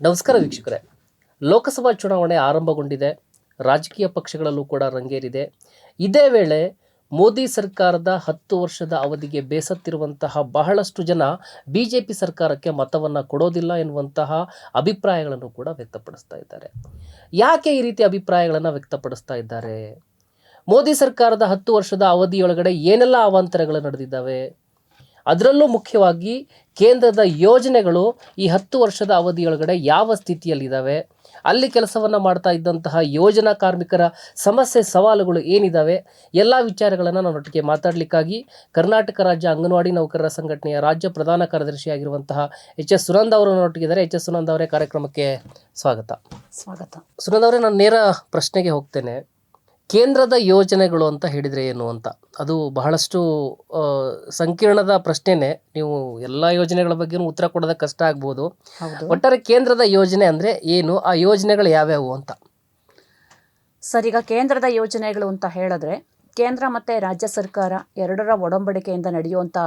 ನಮಸ್ಕಾರ ವೀಕ್ಷಕರೇ. ಲೋಕಸಭಾ ಚುನಾವಣೆ ಆರಂಭಗೊಂಡಿದೆ. ರಾಜಕೀಯ ಪಕ್ಷಗಳಲ್ಲೂ ಕೂಡ ರಂಗೇರಿದೆ. ಇದೇ ವೇಳೆ ಮೋದಿ ಸರ್ಕಾರದ ಹತ್ತು ವರ್ಷದ ಅವಧಿಗೆ ಬೇಸತ್ತಿರುವಂತಹ ಬಹಳಷ್ಟು ಜನ ಬಿ ಜೆ ಪಿ ಸರ್ಕಾರಕ್ಕೆ ಮತವನ್ನು ಕೊಡೋದಿಲ್ಲ ಎನ್ನುವಂತಹ ಅಭಿಪ್ರಾಯಗಳನ್ನು ಕೂಡ ವ್ಯಕ್ತಪಡಿಸ್ತಾ ಇದ್ದಾರೆ. ಯಾಕೆ ಈ ರೀತಿ ಅಭಿಪ್ರಾಯಗಳನ್ನು ವ್ಯಕ್ತಪಡಿಸ್ತಾ ಇದ್ದಾರೆ? ಮೋದಿ ಸರ್ಕಾರದ ಹತ್ತು ವರ್ಷದ ಅವಧಿಯೊಳಗಡೆ ಏನೆಲ್ಲ ಅವಾಂತರಗಳು ನಡೆದಿದ್ದಾವೆ? ಅದರಲ್ಲೂ ಮುಖ್ಯವಾಗಿ ಕೇಂದ್ರದ ಯೋಜನೆಗಳು ಈ ಹತ್ತು ವರ್ಷದ ಅವಧಿಯೊಳಗಡೆ ಯಾವ ಸ್ಥಿತಿಯಲ್ಲಿದ್ದಾವೆ? ಅಲ್ಲಿ ಕೆಲಸವನ್ನು ಮಾಡ್ತಾ ಇದ್ದಂತಹ ಯೋಜನಾ ಕಾರ್ಮಿಕರ ಸಮಸ್ಯೆ ಸವಾಲುಗಳು ಏನಿದ್ದಾವೆ ಎಲ್ಲ ವಿಚಾರಗಳನ್ನು ನನ್ನೊಟ್ಟಿಗೆ ಮಾತಾಡಲಿಕ್ಕಾಗಿ ಕರ್ನಾಟಕ ರಾಜ್ಯ ಅಂಗನವಾಡಿ ನೌಕರರ ಸಂಘಟನೆಯ ರಾಜ್ಯ ಪ್ರಧಾನ ಕಾರ್ಯದರ್ಶಿಯಾಗಿರುವಂತಹ ಎಚ್ ಎಸ್ ಸುನಂದ್ ಅವರು ನನ್ನೊಟ್ಟಿಗಿದ್ದಾರೆ ಎಚ್ ಎಸ್ ಸುನಂದ ಅವರೇ ಕಾರ್ಯಕ್ರಮಕ್ಕೆ ಸ್ವಾಗತ. ಸ್ವಾಗತ. ಸುನಂದ ಅವರೇ ನಾನು ನೇರ ಪ್ರಶ್ನೆಗೆ ಹೋಗ್ತೇನೆ. ಕೇಂದ್ರದ ಯೋಜನೆಗಳು ಅಂತ ಹೇಳಿದರೆ ಏನು ಅಂತ? ಅದು ಬಹಳಷ್ಟು ಸಂಕೀರ್ಣದ ಪ್ರಶ್ನೆನೇ. ನೀವು ಎಲ್ಲ ಯೋಜನೆಗಳ ಬಗ್ಗೆನೂ ಉತ್ತರ ಕೊಡೋದಕ್ಕೆ ಕಷ್ಟ ಆಗ್ಬೋದು. ಒಟ್ಟಾರೆ ಕೇಂದ್ರದ ಯೋಜನೆ ಅಂದರೆ ಏನು? ಆ ಯೋಜನೆಗಳು ಯಾವ್ಯಾವು ಅಂತ? ಸರ್ ಈಗ ಕೇಂದ್ರದ ಯೋಜನೆಗಳು ಅಂತ ಹೇಳಿದ್ರೆ ಕೇಂದ್ರ ಮತ್ತು ರಾಜ್ಯ ಸರ್ಕಾರ ಎರಡರ ಒಡಂಬಡಿಕೆಯಿಂದ ನಡೆಯುವಂಥ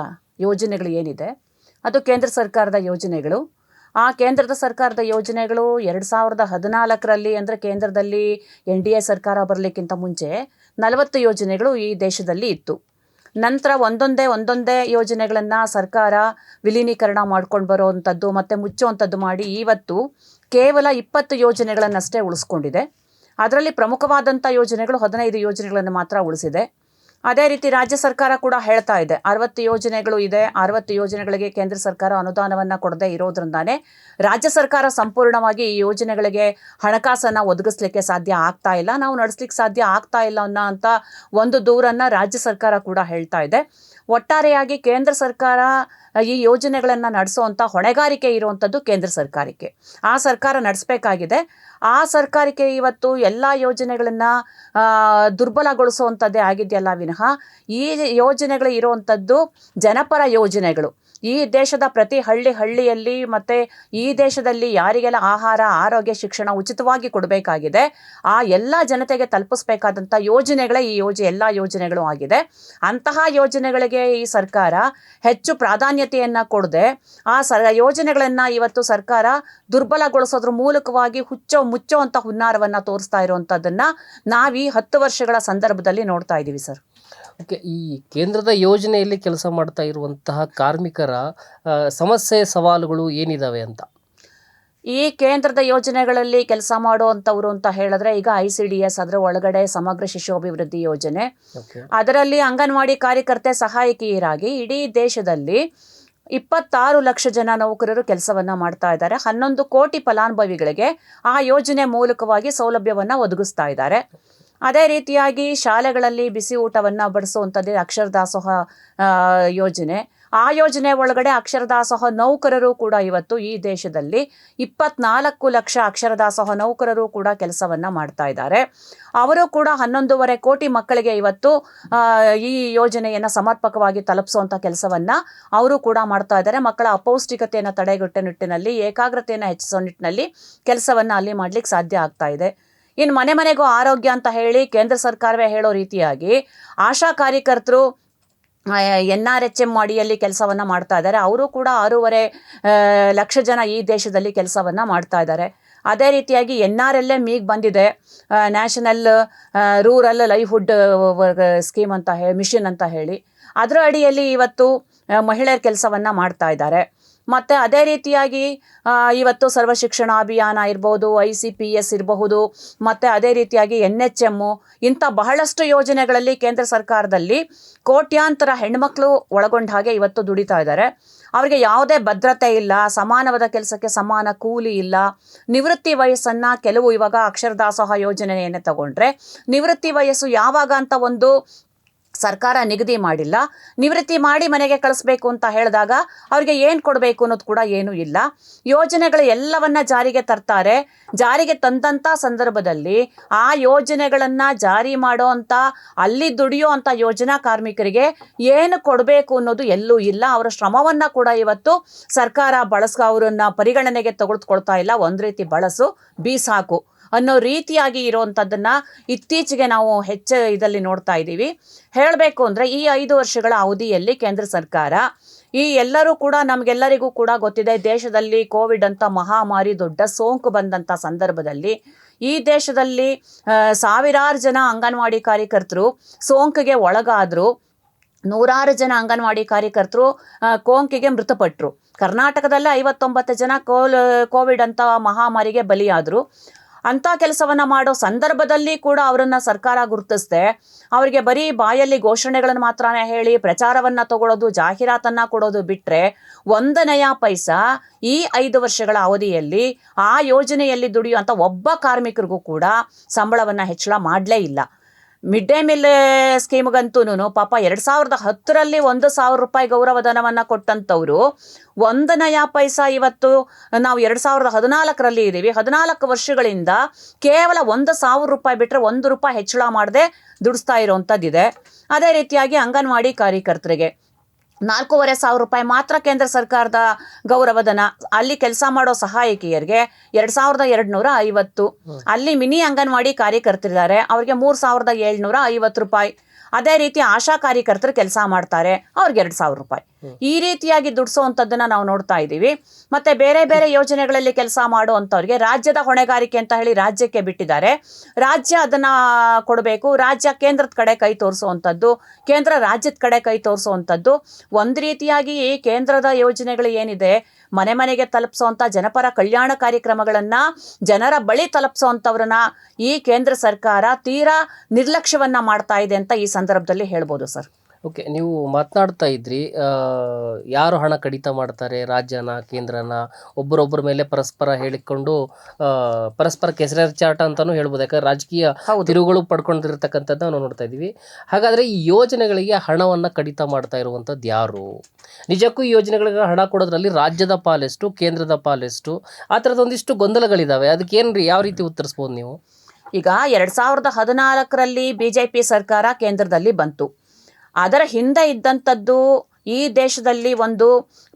ಯೋಜನೆಗಳು ಏನಿದೆ ಅದು ಕೇಂದ್ರ ಸರ್ಕಾರದ ಯೋಜನೆಗಳು. ಆ ಕೇಂದ್ರದ ಸರ್ಕಾರದ ಯೋಜನೆಗಳು ಎರಡು ಸಾವಿರದ ಹದಿನಾಲ್ಕರಲ್ಲಿ ಅಂದರೆ ಕೇಂದ್ರದಲ್ಲಿ ಎನ್ ಡಿ ಎ ಸರ್ಕಾರ ಬರಲಿಕ್ಕಿಂತ ಮುಂಚೆ ನಲವತ್ತು ಯೋಜನೆಗಳು ಈ ದೇಶದಲ್ಲಿ ಇತ್ತು. ನಂತರ ಒಂದೊಂದೇ ಒಂದೊಂದೇ ಯೋಜನೆಗಳನ್ನು ಸರ್ಕಾರ ವಿಲೀನೀಕರಣ ಮಾಡ್ಕೊಂಡು ಬರೋವಂಥದ್ದು ಮತ್ತು ಮುಚ್ಚುವಂಥದ್ದು ಮಾಡಿ ಇವತ್ತು ಕೇವಲ ಇಪ್ಪತ್ತು ಯೋಜನೆಗಳನ್ನಷ್ಟೇ ಉಳಿಸ್ಕೊಂಡಿದೆ. ಅದರಲ್ಲಿ ಪ್ರಮುಖವಾದಂಥ ಯೋಜನೆಗಳು ಹದಿನೈದು ಯೋಜನೆಗಳನ್ನು ಮಾತ್ರ ಉಳಿಸಿದೆ. ಅದೇ ರೀತಿ ರಾಜ್ಯ ಸರ್ಕಾರ ಕೂಡ ಹೇಳ್ತಾ ಇದೆ. ಅರವತ್ತು ಯೋಜನೆಗಳು ಇದೆ. ಅರವತ್ತು ಯೋಜನೆಗಳಿಗೆ ಕೇಂದ್ರ ಸರ್ಕಾರ ಅನುದಾನವನ್ನು ಕೊಡದೇ ಇರೋದ್ರಿಂದಾನೇ ರಾಜ್ಯ ಸರ್ಕಾರ ಸಂಪೂರ್ಣವಾಗಿ ಈ ಯೋಜನೆಗಳಿಗೆ ಹಣಕಾಸನ್ನು ಒದಗಿಸ್ಲಿಕ್ಕೆ ಸಾಧ್ಯ ಆಗ್ತಾ ಇಲ್ಲ. ನಾವು ನಡೆಸ್ಲಿಕ್ಕೆ ಸಾಧ್ಯ ಆಗ್ತಾ ಇಲ್ಲ ಅನ್ನೋ ಅಂತ ಒಂದು ದೂರನ್ನು ರಾಜ್ಯ ಸರ್ಕಾರ ಕೂಡ ಹೇಳ್ತಾ ಇದೆ. ಒಟ್ಟಾರೆಯಾಗಿ ಕೇಂದ್ರ ಸರ್ಕಾರ ಈ ಯೋಜನೆಗಳನ್ನು ನಡೆಸುವಂಥ ಹೊಣೆಗಾರಿಕೆ ಇರುವಂಥದ್ದು ಕೇಂದ್ರ ಸರ್ಕಾರಕ್ಕೆ. ಆ ಸರ್ಕಾರ ನಡೆಸಬೇಕಾಗಿದೆ. ಆ ಸರ್ಕಾರಕ್ಕೆ ಇವತ್ತು ಎಲ್ಲ ಯೋಜನೆಗಳನ್ನು ದುರ್ಬಲಗೊಳಿಸುವಂಥದ್ದೇ ಆಗಿದೆಯಲ್ಲ ವಿನಃ. ಈ ಯೋಜನೆಗಳು ಇರುವಂಥದ್ದು ಜನಪರ ಯೋಜನೆಗಳು. ಈ ದೇಶದ ಪ್ರತಿ ಹಳ್ಳಿ ಹಳ್ಳಿಯಲ್ಲಿ ಮತ್ತು ಈ ದೇಶದಲ್ಲಿ ಯಾರಿಗೆಲ್ಲ ಆಹಾರ, ಆರೋಗ್ಯ, ಶಿಕ್ಷಣ ಉಚಿತವಾಗಿ ಕೊಡಬೇಕಾಗಿದೆ, ಆ ಎಲ್ಲ ಜನತೆಗೆ ತಲುಪಿಸ್ಬೇಕಾದಂಥ ಯೋಜನೆಗಳೇ ಈ ಯೋಜ, ಎಲ್ಲ ಯೋಜನೆಗಳು ಆಗಿದೆ. ಅಂತಹ ಯೋಜನೆಗಳಿಗೆ ಈ ಸರ್ಕಾರ ಹೆಚ್ಚು ಪ್ರಾಧಾನ್ಯತೆಯನ್ನು ಕೊಡದೆ, ಆ ಸ ಯೋಜನೆಗಳನ್ನು ಇವತ್ತು ಸರ್ಕಾರ ದುರ್ಬಲಗೊಳಿಸೋದ್ರ ಮೂಲಕವಾಗಿ ಹುಚ್ಚೋ ಮುಚ್ಚೋ ಅಂತ ಹುನ್ನಾರವನ್ನು ತೋರಿಸ್ತಾ ಇರುವಂಥದ್ದನ್ನು ನಾವು ಈ ಹತ್ತು ವರ್ಷಗಳ ಸಂದರ್ಭದಲ್ಲಿ ನೋಡ್ತಾ ಇದ್ದೀವಿ ಸರ್. ಈ ಕೇಂದ್ರದ ಯೋಜನೆಯಲ್ಲಿ ಕೆಲಸ ಮಾಡ್ತಾ ಇರುವಂತಹ ಕಾರ್ಮಿಕರ ಆ, ಸಮಸ್ಯೆ ಸವಾಲುಗಳು ಏನಿದಾವೆ ಅಂತ? ಈ ಕೇಂದ್ರದ ಯೋಜನೆಗಳಲ್ಲಿ ಕೆಲಸ ಮಾಡುವಂಥವ್ರು ಅಂತ ಹೇಳಿದ್ರೆ ಈಗ ಐ ಸಿ ಡಿ ಎಸ್ ಅದರ ಒಳಗಡೆ ಸಮಗ್ರ ಶಿಶು ಅಭಿವೃದ್ಧಿ ಯೋಜನೆ. ಓಕೆ. ಅದರಲ್ಲಿ ಅಂಗನವಾಡಿ ಕಾರ್ಯಕರ್ತೆ ಸಹಾಯಕಿಯರಾಗಿ ಇಡೀ ದೇಶದಲ್ಲಿ ಇಪ್ಪತ್ತಾರು ಲಕ್ಷ ಜನ ನೌಕರರು ಕೆಲಸವನ್ನ ಮಾಡ್ತಾ ಇದ್ದಾರೆ. ಹನ್ನೊಂದು ಕೋಟಿ ಫಲಾನುಭವಿಗಳಿಗೆ ಆ ಯೋಜನೆ ಮೂಲಕವಾಗಿ ಸೌಲಭ್ಯವನ್ನ ಒದಗಿಸ್ತಾ ಇದ್ದಾರೆ. ಅದೇ ರೀತಿಯಾಗಿ ಶಾಲೆಗಳಲ್ಲಿ ಬಿಸಿ ಊಟವನ್ನು ಬಡಿಸುವಂಥದ್ದೇ ಅಕ್ಷರ ದಾಸೋಹ ಯೋಜನೆ. ಆ ಯೋಜನೆ ಒಳಗಡೆ ಅಕ್ಷರದಾಸೋಹ ನೌಕರರು ಕೂಡ ಇವತ್ತು ಈ ದೇಶದಲ್ಲಿ ಇಪ್ಪತ್ನಾಲ್ಕು ಲಕ್ಷ ಅಕ್ಷರದಾಸೋಹ ನೌಕರರು ಕೂಡ ಕೆಲಸವನ್ನು ಮಾಡ್ತಾ ಇದ್ದಾರೆ. ಅವರು ಕೂಡ ಹನ್ನೊಂದೂವರೆ ಕೋಟಿ ಮಕ್ಕಳಿಗೆ ಇವತ್ತು ಈ ಯೋಜನೆಯನ್ನು ಸಮರ್ಪಕವಾಗಿ ತಲುಪಿಸುವಂಥ ಕೆಲಸವನ್ನು ಅವರು ಕೂಡ ಮಾಡ್ತಾ ಇದ್ದಾರೆ. ಮಕ್ಕಳ ಅಪೌಷ್ಟಿಕತೆಯನ್ನು ತಡೆಗಟ್ಟೋ ನಿಟ್ಟಿನಲ್ಲಿ, ಏಕಾಗ್ರತೆಯನ್ನು ಹೆಚ್ಚಿಸೋ ನಿಟ್ಟಿನಲ್ಲಿ ಕೆಲಸವನ್ನು ಅಲ್ಲಿ ಮಾಡ್ಲಿಕ್ಕೆ ಸಾಧ್ಯ ಆಗ್ತಾ ಇದೆ. ಇನ್ನು ಮನೆ ಮನೆಗೂ ಆರೋಗ್ಯ ಅಂತ ಹೇಳಿ ಕೇಂದ್ರ ಸರ್ಕಾರವೇ ಹೇಳೋ ರೀತಿಯಾಗಿ ಆಶಾ ಕಾರ್ಯಕರ್ತರು ಎನ್ ಆರ್ ಎಚ್ ಎಂ ಅಡಿಯಲ್ಲಿ ಕೆಲಸವನ್ನು ಮಾಡ್ತಾ ಇದ್ದಾರೆ. ಅವರು ಕೂಡ ಆರೂವರೆ ಲಕ್ಷ ಜನ ಈ ದೇಶದಲ್ಲಿ ಕೆಲಸವನ್ನು ಮಾಡ್ತಾ ಇದ್ದಾರೆ. ಅದೇ ರೀತಿಯಾಗಿ ಎನ್ ಆರ್ ಎಲ್ ಎಂ ಈಗ ಬಂದಿದೆ ನ್ಯಾಷನಲ್ ರೂರಲ್ ಲೈವ್ಹುಡ್ ಸ್ಕೀಮ್ ಅಂತ ಹೇಳಿ ಮಿಷನ್ ಅಂತ ಹೇಳಿ. ಅದರ ಅಡಿಯಲ್ಲಿ ಇವತ್ತು ಮಹಿಳೆಯರು ಕೆಲಸವನ್ನು ಮಾಡ್ತಾ ಇದ್ದಾರೆ. ಮತ್ತು ಅದೇ ರೀತಿಯಾಗಿ ಇವತ್ತು ಸರ್ವ ಶಿಕ್ಷಣ ಅಭಿಯಾನ ಇರ್ಬೋದು, ಐ ಸಿ ಪಿ ಎಸ್ ಇರಬಹುದು, ಮತ್ತು ಅದೇ ರೀತಿಯಾಗಿ ಎನ್ ಎಚ್ ಎಮ್ಮು ಇಂಥ ಬಹಳಷ್ಟು ಯೋಜನೆಗಳಲ್ಲಿ ಕೇಂದ್ರ ಸರ್ಕಾರದಲ್ಲಿ ಕೋಟ್ಯಾಂತರ ಹೆಣ್ಮಕ್ಳು ಒಳಗೊಂಡ ಹಾಗೆ ಇವತ್ತು ದುಡಿತಾ ಇದ್ದಾರೆ. ಅವರಿಗೆ ಯಾವುದೇ ಭದ್ರತೆ ಇಲ್ಲ, ಸಮಾನವಾದ ಕೆಲಸಕ್ಕೆ ಸಮಾನ ಕೂಲಿ ಇಲ್ಲ. ನಿವೃತ್ತಿ ವಯಸ್ಸನ್ನು ಕೆಲವು ಇವಾಗ ಅಕ್ಷರ ದಾಸೋಹ ಯೋಜನೆಯನ್ನೇ ತಗೊಂಡ್ರೆ, ನಿವೃತ್ತಿ ವಯಸ್ಸು ಯಾವಾಗ ಅಂತ ಒಂದು ಸರ್ಕಾರ ನಿಗದಿ ಮಾಡಿಲ್ಲ, ನಿವೃತ್ತಿ ಮಾಡಿ ಮನೆಗೆ ಕಳಿಸ್ಬೇಕು ಅಂತ ಹೇಳಿದಾಗ ಅವರಿಗೆ ಏನು ಕೊಡಬೇಕು ಅನ್ನೋದು ಕೂಡ ಏನೂ ಇಲ್ಲ. ಯೋಜನೆಗಳು ಎಲ್ಲವನ್ನ ಜಾರಿಗೆ ತರ್ತಾರೆ. ಜಾರಿಗೆ ತಂದಂಥ ಸಂದರ್ಭದಲ್ಲಿ ಆ ಯೋಜನೆಗಳನ್ನು ಜಾರಿ ಮಾಡೋ ಅಂಥ ಅಲ್ಲಿ ದುಡಿಯೋ ಅಂಥ ಯೋಜನಾ ಕಾರ್ಮಿಕರಿಗೆ ಏನು ಕೊಡಬೇಕು ಅನ್ನೋದು ಎಲ್ಲೂ ಇಲ್ಲ. ಅವರ ಶ್ರಮವನ್ನು ಕೂಡ ಇವತ್ತು ಸರ್ಕಾರ ಬಳಸ್ಕೊ ಅವರನ್ನು ಪರಿಗಣನೆಗೆ ತೆಗೆದುಕೊಳ್ತಾ ಇಲ್ಲ. ಒಂದು ರೀತಿ ಬಳಸು, ಬೀಸಾಕು. ಅನ್ನೋ ರೀತಿಯಾಗಿ ಇರುವಂಥದ್ದನ್ನು ಇತ್ತೀಚೆಗೆ ನಾವು ಹೆಚ್ಚು ಇದರಲ್ಲಿ ನೋಡ್ತಾ ಇದ್ದೀವಿ. ಹೇಳಬೇಕು ಅಂದರೆ ಈ ಐದು ವರ್ಷಗಳ ಅವಧಿಯಲ್ಲಿ ಕೇಂದ್ರ ಸರ್ಕಾರ ಈ ಎಲ್ಲರೂ ಕೂಡ ನಮಗೆಲ್ಲರಿಗೂ ಕೂಡ ಗೊತ್ತಿದೆ ದೇಶದಲ್ಲಿ ಕೋವಿಡ್ ಅಂತ ಮಹಾಮಾರಿ ದೊಡ್ಡ ಸೋಂಕು ಬಂದಂಥ ಸಂದರ್ಭದಲ್ಲಿ ಈ ದೇಶದಲ್ಲಿ ಸಾವಿರಾರು ಜನ ಅಂಗನವಾಡಿ ಕಾರ್ಯಕರ್ತರು ಸೋಂಕಿಗೆ ಒಳಗಾದರು. ನೂರಾರು ಜನ ಅಂಗನವಾಡಿ ಕಾರ್ಯಕರ್ತರು ಕೋಂಕಿಗೆ ಮೃತಪಟ್ಟರು ಕರ್ನಾಟಕದಲ್ಲೇ ಐವತ್ತೊಂಬತ್ತು ಜನ ಕೋಲ್, ಕೋವಿಡ್ ಅಂತ ಮಹಾಮಾರಿಗೆ ಬಲಿಯಾದರು. ಅಂಥ ಕೆಲಸವನ್ನು ಮಾಡೋ ಸಂದರ್ಭದಲ್ಲಿ ಕೂಡ ಅವರನ್ನು ಸರ್ಕಾರ ಗುರುತಿಸ್ದೆ. ಅವರಿಗೆ ಬರೀ ಬಾಯಲ್ಲಿ ಘೋಷಣೆಗಳನ್ನು ಮಾತ್ರ ಹೇಳಿ, ಪ್ರಚಾರವನ್ನು ತಗೊಳ್ಳೋದು ಜಾಹೀರಾತನ್ನ ಕೊಡೋದು ಬಿಟ್ಟರೆ ಒಂದನೆಯ ಪೈಸಾ ಈ ಐದು ವರ್ಷಗಳ ಅವಧಿಯಲ್ಲಿ ಆ ಯೋಜನೆಯಲ್ಲಿ ದುಡಿಯುವಂಥ ಒಬ್ಬ ಕಾರ್ಮಿಕರಿಗೂ ಕೂಡ ಸಂಬಳವನ್ನು ಹೆಚ್ಚಳ ಮಾಡಲೇ ಇಲ್ಲ. ಮಿಡ್ ಡೇ ಮೀಲ್ ಸ್ಕೀಮ್ಗಂತೂ ಪಾಪ ಎರಡು ಸಾವಿರದ ಹತ್ತರಲ್ಲಿ ಒಂದು ಸಾವಿರ ರೂಪಾಯಿ ಗೌರವಧನವನ್ನು ಕೊಟ್ಟಂಥವ್ರು ಒಂದು ಪೈಸಾ ಇವತ್ತು ನಾವು ಎರಡು ಸಾವಿರದ ಹದಿನಾಲ್ಕರಲ್ಲಿ ಇದ್ದೀವಿ. ಹದಿನಾಲ್ಕು ವರ್ಷಗಳಿಂದ ಕೇವಲ ಒಂದು ಸಾವಿರ ರೂಪಾಯಿ ಬಿಟ್ಟರೆ ಒಂದು ರೂಪಾಯಿ ಹೆಚ್ಚಳ ಮಾಡದೆ ದುಡಿಸ್ತಾ ಇರೋವಂಥದ್ದಿದೆ ಅದೇ ರೀತಿಯಾಗಿ ಅಂಗನವಾಡಿ ಕಾರ್ಯಕರ್ತರಿಗೆ. ನಾಲ್ಕೂವರೆ ಸಾವಿರ ರೂಪಾಯಿ ಮಾತ್ರ ಕೇಂದ್ರ ಸರ್ಕಾರದ ಗೌರವಧನ. ಅಲ್ಲಿ ಕೆಲಸ ಮಾಡೋ ಸಹಾಯಕಿಯರಿಗೆ ಎರಡು ಸಾವಿರದ ಎರಡು ನೂರ ಐವತ್ತು ಅಲ್ಲಿ ಮಿನಿ ಅಂಗನವಾಡಿ ಕಾರ್ಯಕರ್ತರಿದ್ದಾರೆ. ಅವರಿಗೆ ಮೂರು ಸಾವಿರದ ಏಳ್ನೂರ ಐವತ್ತು ರೂಪಾಯಿ. ಅದೇ ರೀತಿ ಆಶಾ ಕಾರ್ಯಕರ್ತರು ಕೆಲಸ ಮಾಡ್ತಾರೆ ಅವ್ರಿಗೆ ಎರಡು ಸಾವಿರ ರೂಪಾಯಿ. ಈ ರೀತಿಯಾಗಿ ದುಡಿಸೋವಂಥದ್ದನ್ನ ನಾವು ನೋಡ್ತಾ ಇದ್ದೀವಿ. ಮತ್ತೆ ಬೇರೆ ಬೇರೆ ಯೋಜನೆಗಳಲ್ಲಿ ಕೆಲಸ ಮಾಡುವಂಥವ್ರಿಗೆ ರಾಜ್ಯದ ಹೊಣೆಗಾರಿಕೆ ಅಂತ ಹೇಳಿ ರಾಜ್ಯಕ್ಕೆ ಬಿಟ್ಟಿದ್ದಾರೆ. ರಾಜ್ಯ ಅದನ್ನ ಕೊಡಬೇಕು ರಾಜ್ಯ ಕೇಂದ್ರದ ಕಡೆ ಕೈ ತೋರಿಸುವಂಥದ್ದು ಕೇಂದ್ರ ರಾಜ್ಯದ ಕಡೆ ಕೈ ತೋರಿಸುವಂಥದ್ದು ಒಂದು ರೀತಿಯಾಗಿ ಕೇಂದ್ರದ ಯೋಜನೆಗಳು ಏನಿದೆ ಮನೆ ಮನೆಗೆ ತಲುಪಿಸುವಂಥ ಜನಪರ ಕಲ್ಯಾಣ ಕಾರ್ಯಕ್ರಮಗಳನ್ನು ಜನರ ಬಳಿ ತಲುಪಿಸುವಂಥವ್ರನ್ನ ಈ ಕೇಂದ್ರ ಸರ್ಕಾರ ತೀರಾ ನಿರ್ಲಕ್ಷ್ಯವನ್ನು ಮಾಡ್ತಾ ಇದೆ ಅಂತ ಈ ಸಂದರ್ಭದಲ್ಲಿ ಹೇಳ್ಬೋದು ಸರ್. ಓಕೆ ನೀವು ಮಾತನಾಡ್ತಾ ಇದ್ರಿ ಆ, ಯಾರು ಹಣ ಕಡಿತ ಮಾಡ್ತಾರೆ ರಾಜ್ಯನ ಕೇಂದ್ರನ ಒಬ್ಬರೊಬ್ಬರ ಮೇಲೆ ಪರಸ್ಪರ ಹೇಳಿಕೊಂಡು ಪರಸ್ಪರ ಪರಸ್ಪರ ಕೆಸರೆರಚಾಟ ಅಂತಾನೂ ಹೇಳ್ಬೋದು. ಯಾಕಂದ್ರೆ ರಾಜಕೀಯ ಹೌದು. ತಿರುಗಳು ಪಡ್ಕೊಂಡಿರ್ತಕ್ಕಂಥದ್ದು ನಾವು ನೋಡ್ತಾ ಇದ್ದೀವಿ. ಹಾಗಾದ್ರೆ ಈ ಯೋಜನೆಗಳಿಗೆ ಹಣವನ್ನ ಕಡಿತ ಮಾಡ್ತಾ ಇರುವಂಥದ್ದು ಯಾರು? ನಿಜಕ್ಕೂ ಈ ಯೋಜನೆಗಳಿಗೆ ಹಣ ಕೊಡೋದ್ರಲ್ಲಿ ರಾಜ್ಯದ ಪಾಲೆಷ್ಟು ಕೇಂದ್ರದ ಪಾಲೆಷ್ಟು ಆ ಥರದ ಒಂದಿಷ್ಟು ಗೊಂದಲಗಳಿದಾವೆ. ಅದಕ್ಕೆ ಏನ್ರಿ ಯಾವ ರೀತಿ ಉತ್ತರಿಸ್ಬೋದು ನೀವು? ಈಗ ಎರಡ್ ಸಾವಿರದ ಹದಿನಾಲ್ಕರಲ್ಲಿ ಬಿಜೆಪಿ ಸರ್ಕಾರ ಕೇಂದ್ರದಲ್ಲಿ ಬಂತು. ಅದರ ಹಿಂದೆ ಇದ್ದಂಥದ್ದು ಈ ದೇಶದಲ್ಲಿ ಒಂದು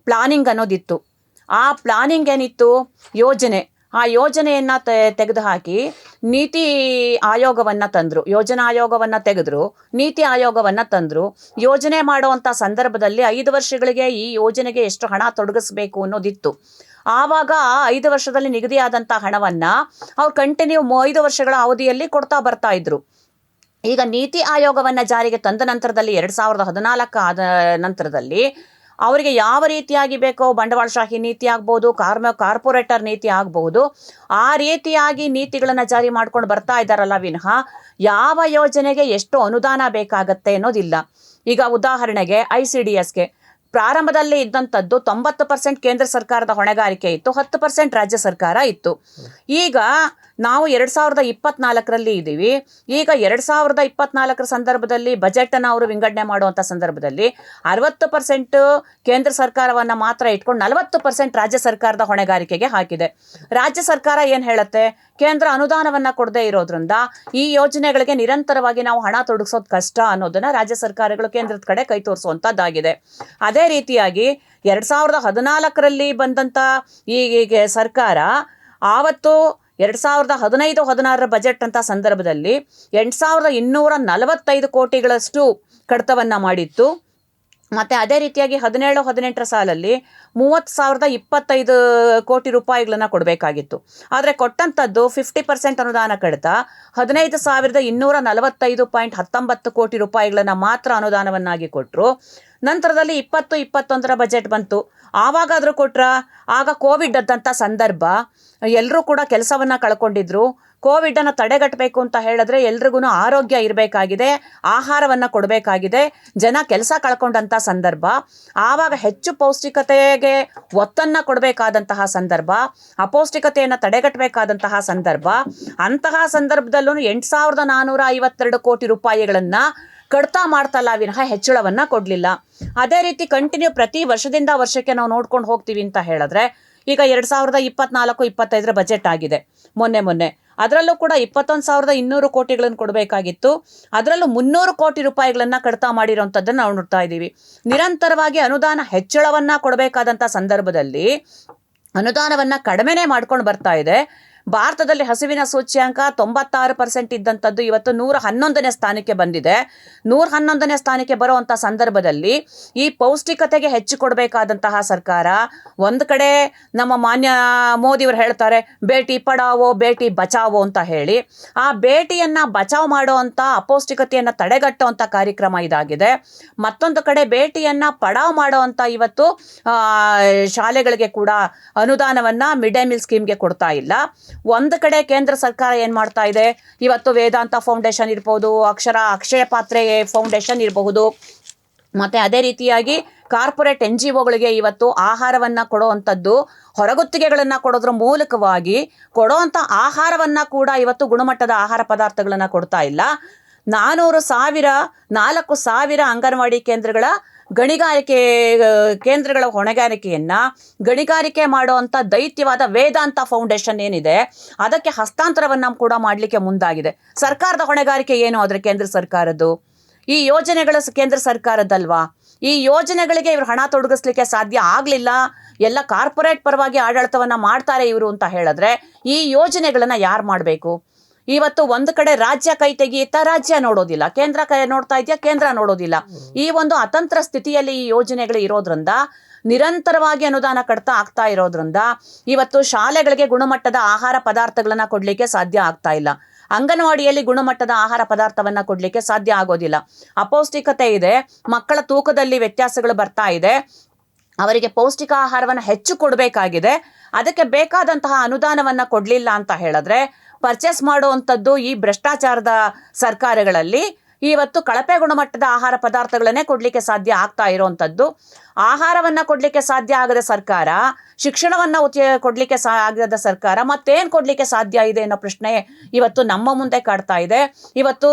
ಪ್ಲಾನಿಂಗ್ ಅನ್ನೋದಿತ್ತು. ಆ ಪ್ಲಾನಿಂಗ್ ಏನಿತ್ತು? ಯೋಜನೆ. ಆ ಯೋಜನೆಯನ್ನು ತೆಗೆದುಹಾಕಿ ನೀತಿ ಆಯೋಗವನ್ನು ತಂದರು. ಯೋಜನಾ ಆಯೋಗವನ್ನು ತೆಗೆದ್ರು. ನೀತಿ ಆಯೋಗವನ್ನು ತಂದರು. ಯೋಜನೆ ಮಾಡುವಂಥ ಸಂದರ್ಭದಲ್ಲಿ ಐದು ವರ್ಷಗಳಿಗೆ ಈ ಯೋಜನೆಗೆ ಎಷ್ಟು ಹಣ ತೊಡಗಿಸ್ಬೇಕು ಅನ್ನೋದಿತ್ತು. ಆವಾಗ ಆ ಐದು ವರ್ಷದಲ್ಲಿ ನಿಗದಿಯಾದಂಥ ಹಣವನ್ನು ಅವ್ರು ಕಂಟಿನ್ಯೂ ಐದು ವರ್ಷಗಳ ಅವಧಿಯಲ್ಲಿ ಕೊಡ್ತಾ ಬರ್ತಾ ಇದ್ರು. ಈಗ ನೀತಿ ಆಯೋಗವನ್ನು ಜಾರಿಗೆ ತಂದ ನಂತರದಲ್ಲಿ ಎರಡು ಸಾವಿರದ ಹದಿನಾಲ್ಕು ಆದ ನಂತರದಲ್ಲಿ ಅವರಿಗೆ ಯಾವ ರೀತಿಯಾಗಿ ಬೇಕೋ ಬಂಡವಾಳಶಾಹಿ ನೀತಿ ಆಗ್ಬೋದು, ಕಾರ್ಮ, ಕಾರ್ಪೊರೇಟರ್ ನೀತಿ ಆಗ್ಬೋದು, ಆ ರೀತಿಯಾಗಿ ನೀತಿಗಳನ್ನು ಜಾರಿ ಮಾಡ್ಕೊಂಡು ಬರ್ತಾ ಇದ್ದಾರಲ್ಲ ವಿನಃ ಯಾವ ಯೋಜನೆಗೆ ಎಷ್ಟು ಅನುದಾನ ಬೇಕಾಗತ್ತೆ ಅನ್ನೋದಿಲ್ಲ. ಈಗ ಉದಾಹರಣೆಗೆ ಐ ಸಿ ಡಿ ಎಸ್ಗೆ ಪ್ರಾರಂಭದಲ್ಲಿ ಇದ್ದಂಥದ್ದು ತೊಂಬತ್ತು ಪರ್ಸೆಂಟ್ ಕೇಂದ್ರ ಸರ್ಕಾರದ ಹೊಣೆಗಾರಿಕೆ ಇತ್ತು, ಹತ್ತು ಪರ್ಸೆಂಟ್ ರಾಜ್ಯ ಸರ್ಕಾರ ಇತ್ತು. ಈಗ ನಾವು ಎರಡು ಸಾವಿರದ ಇಪ್ಪತ್ನಾಲ್ಕರಲ್ಲಿ ಇದ್ದೀವಿ. ಈಗ ಎರಡು ಸಾವಿರದ ಇಪ್ಪತ್ನಾಲ್ಕರ ಸಂದರ್ಭದಲ್ಲಿ ಬಜೆಟನ್ನು ಅವರು ವಿಂಗಡಣೆ ಮಾಡುವಂಥ ಸಂದರ್ಭದಲ್ಲಿ ಅರವತ್ತು ಪರ್ಸೆಂಟ್ ಕೇಂದ್ರ ಸರ್ಕಾರವನ್ನು ಮಾತ್ರ ಇಟ್ಕೊಂಡು ನಲವತ್ತು ಪರ್ಸೆಂಟ್ ರಾಜ್ಯ ಸರ್ಕಾರದ ಹೊಣೆಗಾರಿಕೆಗೆ ಹಾಕಿದೆ. ರಾಜ್ಯ ಸರ್ಕಾರ ಏನು ಹೇಳುತ್ತೆ? ಕೇಂದ್ರ ಅನುದಾನವನ್ನು ಕೊಡದೇ ಇರೋದ್ರಿಂದ ಈ ಯೋಜನೆಗಳಿಗೆ ನಿರಂತರವಾಗಿ ನಾವು ಹಣ ತೊಡಗಿಸೋದು ಕಷ್ಟ ಅನ್ನೋದನ್ನು ರಾಜ್ಯ ಸರ್ಕಾರಗಳು ಕೇಂದ್ರದ ಕಡೆ ಕೈ ತೋರಿಸುವಂಥದ್ದಾಗಿದೆ ಅದೇ ರೀತಿಯಾಗಿ ಎರಡು ಸಾವಿರದ ಹದಿನಾಲ್ಕರಲ್ಲಿ ಬಂದಂಥ ಈ ಸರ್ಕಾರ ಆವತ್ತು ಎರಡು ಸಾವಿರದ ಹದಿನೈದು, ಹದಿನಾರರ ಬಜೆಟ್ ಅಂತ ಸಂದರ್ಭದಲ್ಲಿ ಎಂಟು ಸಾವಿರದ ಇನ್ನೂರ ನಲವತ್ತೈದು ಕೋಟಿಗಳಷ್ಟು ಕಡಿತವನ್ನು ಮಾಡಿತ್ತು. ಮತ್ತು ಅದೇ ರೀತಿಯಾಗಿ ಹದಿನೇಳು, ಹದಿನೆಂಟರ ಸಾಲಲ್ಲಿ ಮೂವತ್ತು ಸಾವಿರದ ಇಪ್ಪತ್ತೈದು ಕೋಟಿ ರೂಪಾಯಿಗಳನ್ನು ಕೊಡಬೇಕಾಗಿತ್ತು. ಆದರೆ ಕೊಟ್ಟಂಥದ್ದು ಫಿಫ್ಟಿ ಪರ್ಸೆಂಟ್ ಅನುದಾನ ಕಡಿತ ಹದಿನೈದು ಸಾವಿರದ ಇನ್ನೂರ ನಲವತ್ತೈದು ಪಾಯಿಂಟ್ ಹತ್ತೊಂಬತ್ತು ಕೋಟಿ ರೂಪಾಯಿಗಳನ್ನು ಮಾತ್ರ ಅನುದಾನವನ್ನಾಗಿ ಕೊಟ್ಟರು ನಂತರದಲ್ಲಿ ಇಪ್ಪತ್ತು, ಇಪ್ಪತ್ತೊಂದರ ಬಜೆಟ್ ಬಂತು. ಆವಾಗಾದರೂ ಕೊಟ್ರ, ಆಗ ಕೋವಿಡ್ ಅದ್ದಂಥ ಸಂದರ್ಭ ಎಲ್ಲರೂ ಕೂಡ ಕೆಲಸವನ್ನು ಕಳ್ಕೊಂಡಿದ್ರು. ಕೋವಿಡನ್ನು ತಡೆಗಟ್ಟಬೇಕು ಅಂತ ಹೇಳಿದ್ರೆ ಎಲ್ರಿಗೂ ಆರೋಗ್ಯ ಇರಬೇಕಾಗಿದೆ, ಆಹಾರವನ್ನು ಕೊಡಬೇಕಾಗಿದೆ, ಜನ ಕೆಲಸ ಕಳ್ಕೊಂಡಂಥ ಸಂದರ್ಭ. ಆವಾಗ ಹೆಚ್ಚು ಪೌಷ್ಟಿಕತೆಗೆ ಒತ್ತನ್ನು ಕೊಡಬೇಕಾದಂತಹ ಸಂದರ್ಭ, ಅಪೌಷ್ಟಿಕತೆಯನ್ನು ತಡೆಗಟ್ಟಬೇಕಾದಂತಹ ಸಂದರ್ಭ. ಅಂತಹ ಸಂದರ್ಭದಲ್ಲೂ ಎಂಟು ಸಾವಿರದ ನಾನ್ನೂರ ಐವತ್ತೆರಡು ಕೋಟಿ ರೂಪಾಯಿಗಳನ್ನು ಕಡ್ತಾ ಮಾಡ್ತಲ್ಲ ವಿನಃ ಹೆಚ್ಚಳವನ್ನು ಕೊಡಲಿಲ್ಲ. ಅದೇ ರೀತಿ ಕಂಟಿನ್ಯೂ ಪ್ರತಿ ವರ್ಷದಿಂದ ವರ್ಷಕ್ಕೆ ನಾವು ನೋಡ್ಕೊಂಡು ಹೋಗ್ತೀವಿ ಅಂತ ಹೇಳಿದ್ರೆ ಈಗ ಎರಡು ಸಾವಿರದ ಇಪ್ಪತ್ನಾಲ್ಕು, ಇಪ್ಪತ್ತೈದರ ಬಜೆಟ್ ಆಗಿದೆ. ಮೊನ್ನೆ ಮೊನ್ನೆ. ಅದರಲ್ಲೂ ಕೂಡ ಇಪ್ಪತ್ತೊಂದು ಸಾವಿರದ ಇನ್ನೂರು ಕೋಟಿಗಳನ್ನು ಕೊಡಬೇಕಾಗಿತ್ತು. ಅದರಲ್ಲೂ ಮುನ್ನೂರು ಕೋಟಿ ರೂಪಾಯಿಗಳನ್ನು ಕಡಿತ ಮಾಡಿರೋಂಥದ್ದನ್ನು ನಾವು ನೋಡ್ತಾ ಇದ್ದೀವಿ. ನಿರಂತರವಾಗಿ ಅನುದಾನ ಹೆಚ್ಚಳವನ್ನು ಕೊಡಬೇಕಾದಂಥ ಸಂದರ್ಭದಲ್ಲಿ ಅನುದಾನವನ್ನು ಕಡಿಮೆನೇ ಮಾಡ್ಕೊಂಡು ಬರ್ತಾ ಇದೆ. ಭಾರತದಲ್ಲಿ ಹಸಿವಿನ ಸೂಚ್ಯಾಂಕ ತೊಂಬತ್ತಾರು ಪರ್ಸೆಂಟ್ ಇದ್ದಂಥದ್ದು ಇವತ್ತು ನೂರ ಹನ್ನೊಂದನೇ ಸ್ಥಾನಕ್ಕೆ ಬಂದಿದೆ. ನೂರ ಹನ್ನೊಂದನೇ ಸ್ಥಾನಕ್ಕೆ ಬರುವಂಥ ಸಂದರ್ಭದಲ್ಲಿ ಈ ಪೌಷ್ಟಿಕತೆಗೆ ಹೆಚ್ಚು ಕೊಡಬೇಕಾದಂತಹ ಸರ್ಕಾರ ಒಂದು ಕಡೆ ನಮ್ಮ ಮಾನ್ಯ ಮೋದಿಯವರು ಹೇಳ್ತಾರೆ, ಬೇಟಿ ಪಡಾವೋ, ಬೇಟಿ ಬಚಾವೋ ಅಂತ ಹೇಳಿ, ಆ ಭೇಟಿಯನ್ನು ಬಚಾವ್ ಮಾಡುವಂಥ ಅಪೌಷ್ಟಿಕತೆಯನ್ನು ತಡೆಗಟ್ಟುವಂಥ ಕಾರ್ಯಕ್ರಮ ಇದಾಗಿದೆ. ಮತ್ತೊಂದು ಕಡೆ ಭೇಟಿಯನ್ನು ಪಡಾವ್ ಮಾಡುವಂಥ ಇವತ್ತು ಶಾಲೆಗಳಿಗೆ ಕೂಡ ಅನುದಾನವನ್ನು ಮಿಡ್ ಡೇ ಮೀಲ್ ಸ್ಕೀಮ್ಗೆ ಕೊಡ್ತಾ ಇಲ್ಲ. ಒಂದು ಕಡೆ ಕೇಂದ್ರ ಸರ್ಕಾರ ಏನು ಮಾಡ್ತಾ ಇದೆ? ಇವತ್ತು ವೇದಾಂತ ಫೌಂಡೇಶನ್ ಇರ್ಬೋದು, ಅಕ್ಷರ, ಅಕ್ಷಯ ಪಾತ್ರೆ ಫೌಂಡೇಶನ್ ಇರಬಹುದು. ಮತ್ತು ಅದೇ ರೀತಿಯಾಗಿ ಕಾರ್ಪೊರೇಟ್ ಎನ್ ಜಿ ಒಗಳಿಗೆ ಇವತ್ತು ಆಹಾರವನ್ನು ಕೊಡುವಂಥದ್ದು, ಹೊರಗುತ್ತಿಗೆಗಳನ್ನು ಕೊಡೋದ್ರ ಮೂಲಕವಾಗಿ ಕೊಡುವಂಥ ಆಹಾರವನ್ನು ಕೂಡ ಇವತ್ತು ಗುಣಮಟ್ಟದ ಆಹಾರ ಪದಾರ್ಥಗಳನ್ನು ಕೊಡ್ತಾ ಇಲ್ಲ. ನಾನೂರು ಸಾವಿರ, ನಾಲ್ಕು ಸಾವಿರ ಅಂಗನವಾಡಿ ಕೇಂದ್ರಗಳ ಗಣಿಗಾರಿಕೆ ಕೇಂದ್ರಗಳ ಹೊಣೆಗಾರಿಕೆಯನ್ನು ಗಣಿಗಾರಿಕೆ ಮಾಡುವಂಥ ದೈತ್ಯವಾದ ವೇದಾಂತ ಫೌಂಡೇಶನ್ ಏನಿದೆ, ಅದಕ್ಕೆ ಹಸ್ತಾಂತರವನ್ನು ಕೂಡ ಮಾಡಲಿಕ್ಕೆ ಮುಂದಾಗಿದೆ. ಸರ್ಕಾರದ ಹೊಣೆಗಾರಿಕೆ ಏನು ಅದರ ಕೇಂದ್ರ ಸರ್ಕಾರದ್ದು? ಈ ಯೋಜನೆಗಳ ಕೇಂದ್ರ ಸರ್ಕಾರದ್ದಲ್ವಾ? ಈ ಯೋಜನೆಗಳಿಗೆ ಇವರು ಹಣ ತೊಡಗಿಸ್ಲಿಕ್ಕೆ ಸಾಧ್ಯ ಆಗಲಿಲ್ಲ, ಎಲ್ಲ ಕಾರ್ಪೊರೇಟ್ ಪರವಾಗಿ ಆಡಳಿತವನ್ನು ಮಾಡ್ತಾರೆ ಇವರು ಅಂತ ಹೇಳಿದ್ರೆ ಈ ಯೋಜನೆಗಳನ್ನು ಯಾರು ಮಾಡಬೇಕು? ಇವತ್ತು ಒಂದು ಕಡೆ ರಾಜ್ಯ ಕೈ ತೆಗೆಯುತ್ತಾ ರಾಜ್ಯ ನೋಡೋದಿಲ್ಲ. ಕೇಂದ್ರ ಕೈ ನೋಡ್ತಾ ಇದೆಯಾ, ಕೇಂದ್ರ ನೋಡೋದಿಲ್ಲ. ಈ ಒಂದು ಅತಂತ್ರ ಸ್ಥಿತಿಯಲ್ಲಿ ಈ ಯೋಜನೆಗಳು ಇರೋದ್ರಿಂದ, ನಿರಂತರವಾಗಿ ಅನುದಾನ ಕಡ್ತಾ ಆಗ್ತಾ ಇರೋದ್ರಿಂದ, ಇವತ್ತು ಶಾಲೆಗಳಿಗೆ ಗುಣಮಟ್ಟದ ಆಹಾರ ಪದಾರ್ಥಗಳನ್ನು ಕೊಡಲಿಕ್ಕೆ ಸಾಧ್ಯ ಆಗ್ತಾ ಇಲ್ಲ. ಅಂಗನವಾಡಿಯಲ್ಲಿ ಗುಣಮಟ್ಟದ ಆಹಾರ ಪದಾರ್ಥವನ್ನು ಕೊಡಲಿಕ್ಕೆ ಸಾಧ್ಯ ಆಗೋದಿಲ್ಲ. ಅಪೌಷ್ಟಿಕತೆ ಇದೆ, ಮಕ್ಕಳ ತೂಕದಲ್ಲಿ ವ್ಯತ್ಯಾಸಗಳು ಬರ್ತಾ ಇದೆ, ಅವರಿಗೆ ಪೌಷ್ಟಿಕ ಆಹಾರವನ್ನು ಹೆಚ್ಚು ಕೊಡಬೇಕಾಗಿದೆ. ಅದಕ್ಕೆ ಬೇಕಾದಂತಹ ಅನುದಾನವನ್ನು ಕೊಡಲಿಲ್ಲ ಅಂತ ಹೇಳಿದ್ರೆ ಪರ್ಚೇಸ್ ಮಾಡುವಂಥದ್ದು ಈ ಭ್ರಷ್ಟಾಚಾರದ ಸರ್ಕಾರಗಳಲ್ಲಿ ಇವತ್ತು ಕಳಪೆ ಗುಣಮಟ್ಟದ ಆಹಾರ ಪದಾರ್ಥಗಳನ್ನೇ ಕೊಡಲಿಕ್ಕೆ ಸಾಧ್ಯ ಆಗ್ತಾ ಇರೋವಂಥದ್ದು. ಆಹಾರವನ್ನು ಕೊಡಲಿಕ್ಕೆ ಸಾಧ್ಯ ಆಗದ ಸರ್ಕಾರ, ಶಿಕ್ಷಣವನ್ನು ಉಚ ಕೊಡಲಿಕ್ಕೆ ಸಾ, ಆಗದ ಸರ್ಕಾರ ಮತ್ತೇನು ಕೊಡಲಿಕ್ಕೆ ಸಾಧ್ಯ ಇದೆ ಅನ್ನೋ ಪ್ರಶ್ನೆ ಇವತ್ತು ನಮ್ಮ ಮುಂದೆ ಕಾಡ್ತಾ ಇದೆ. ಇವತ್ತು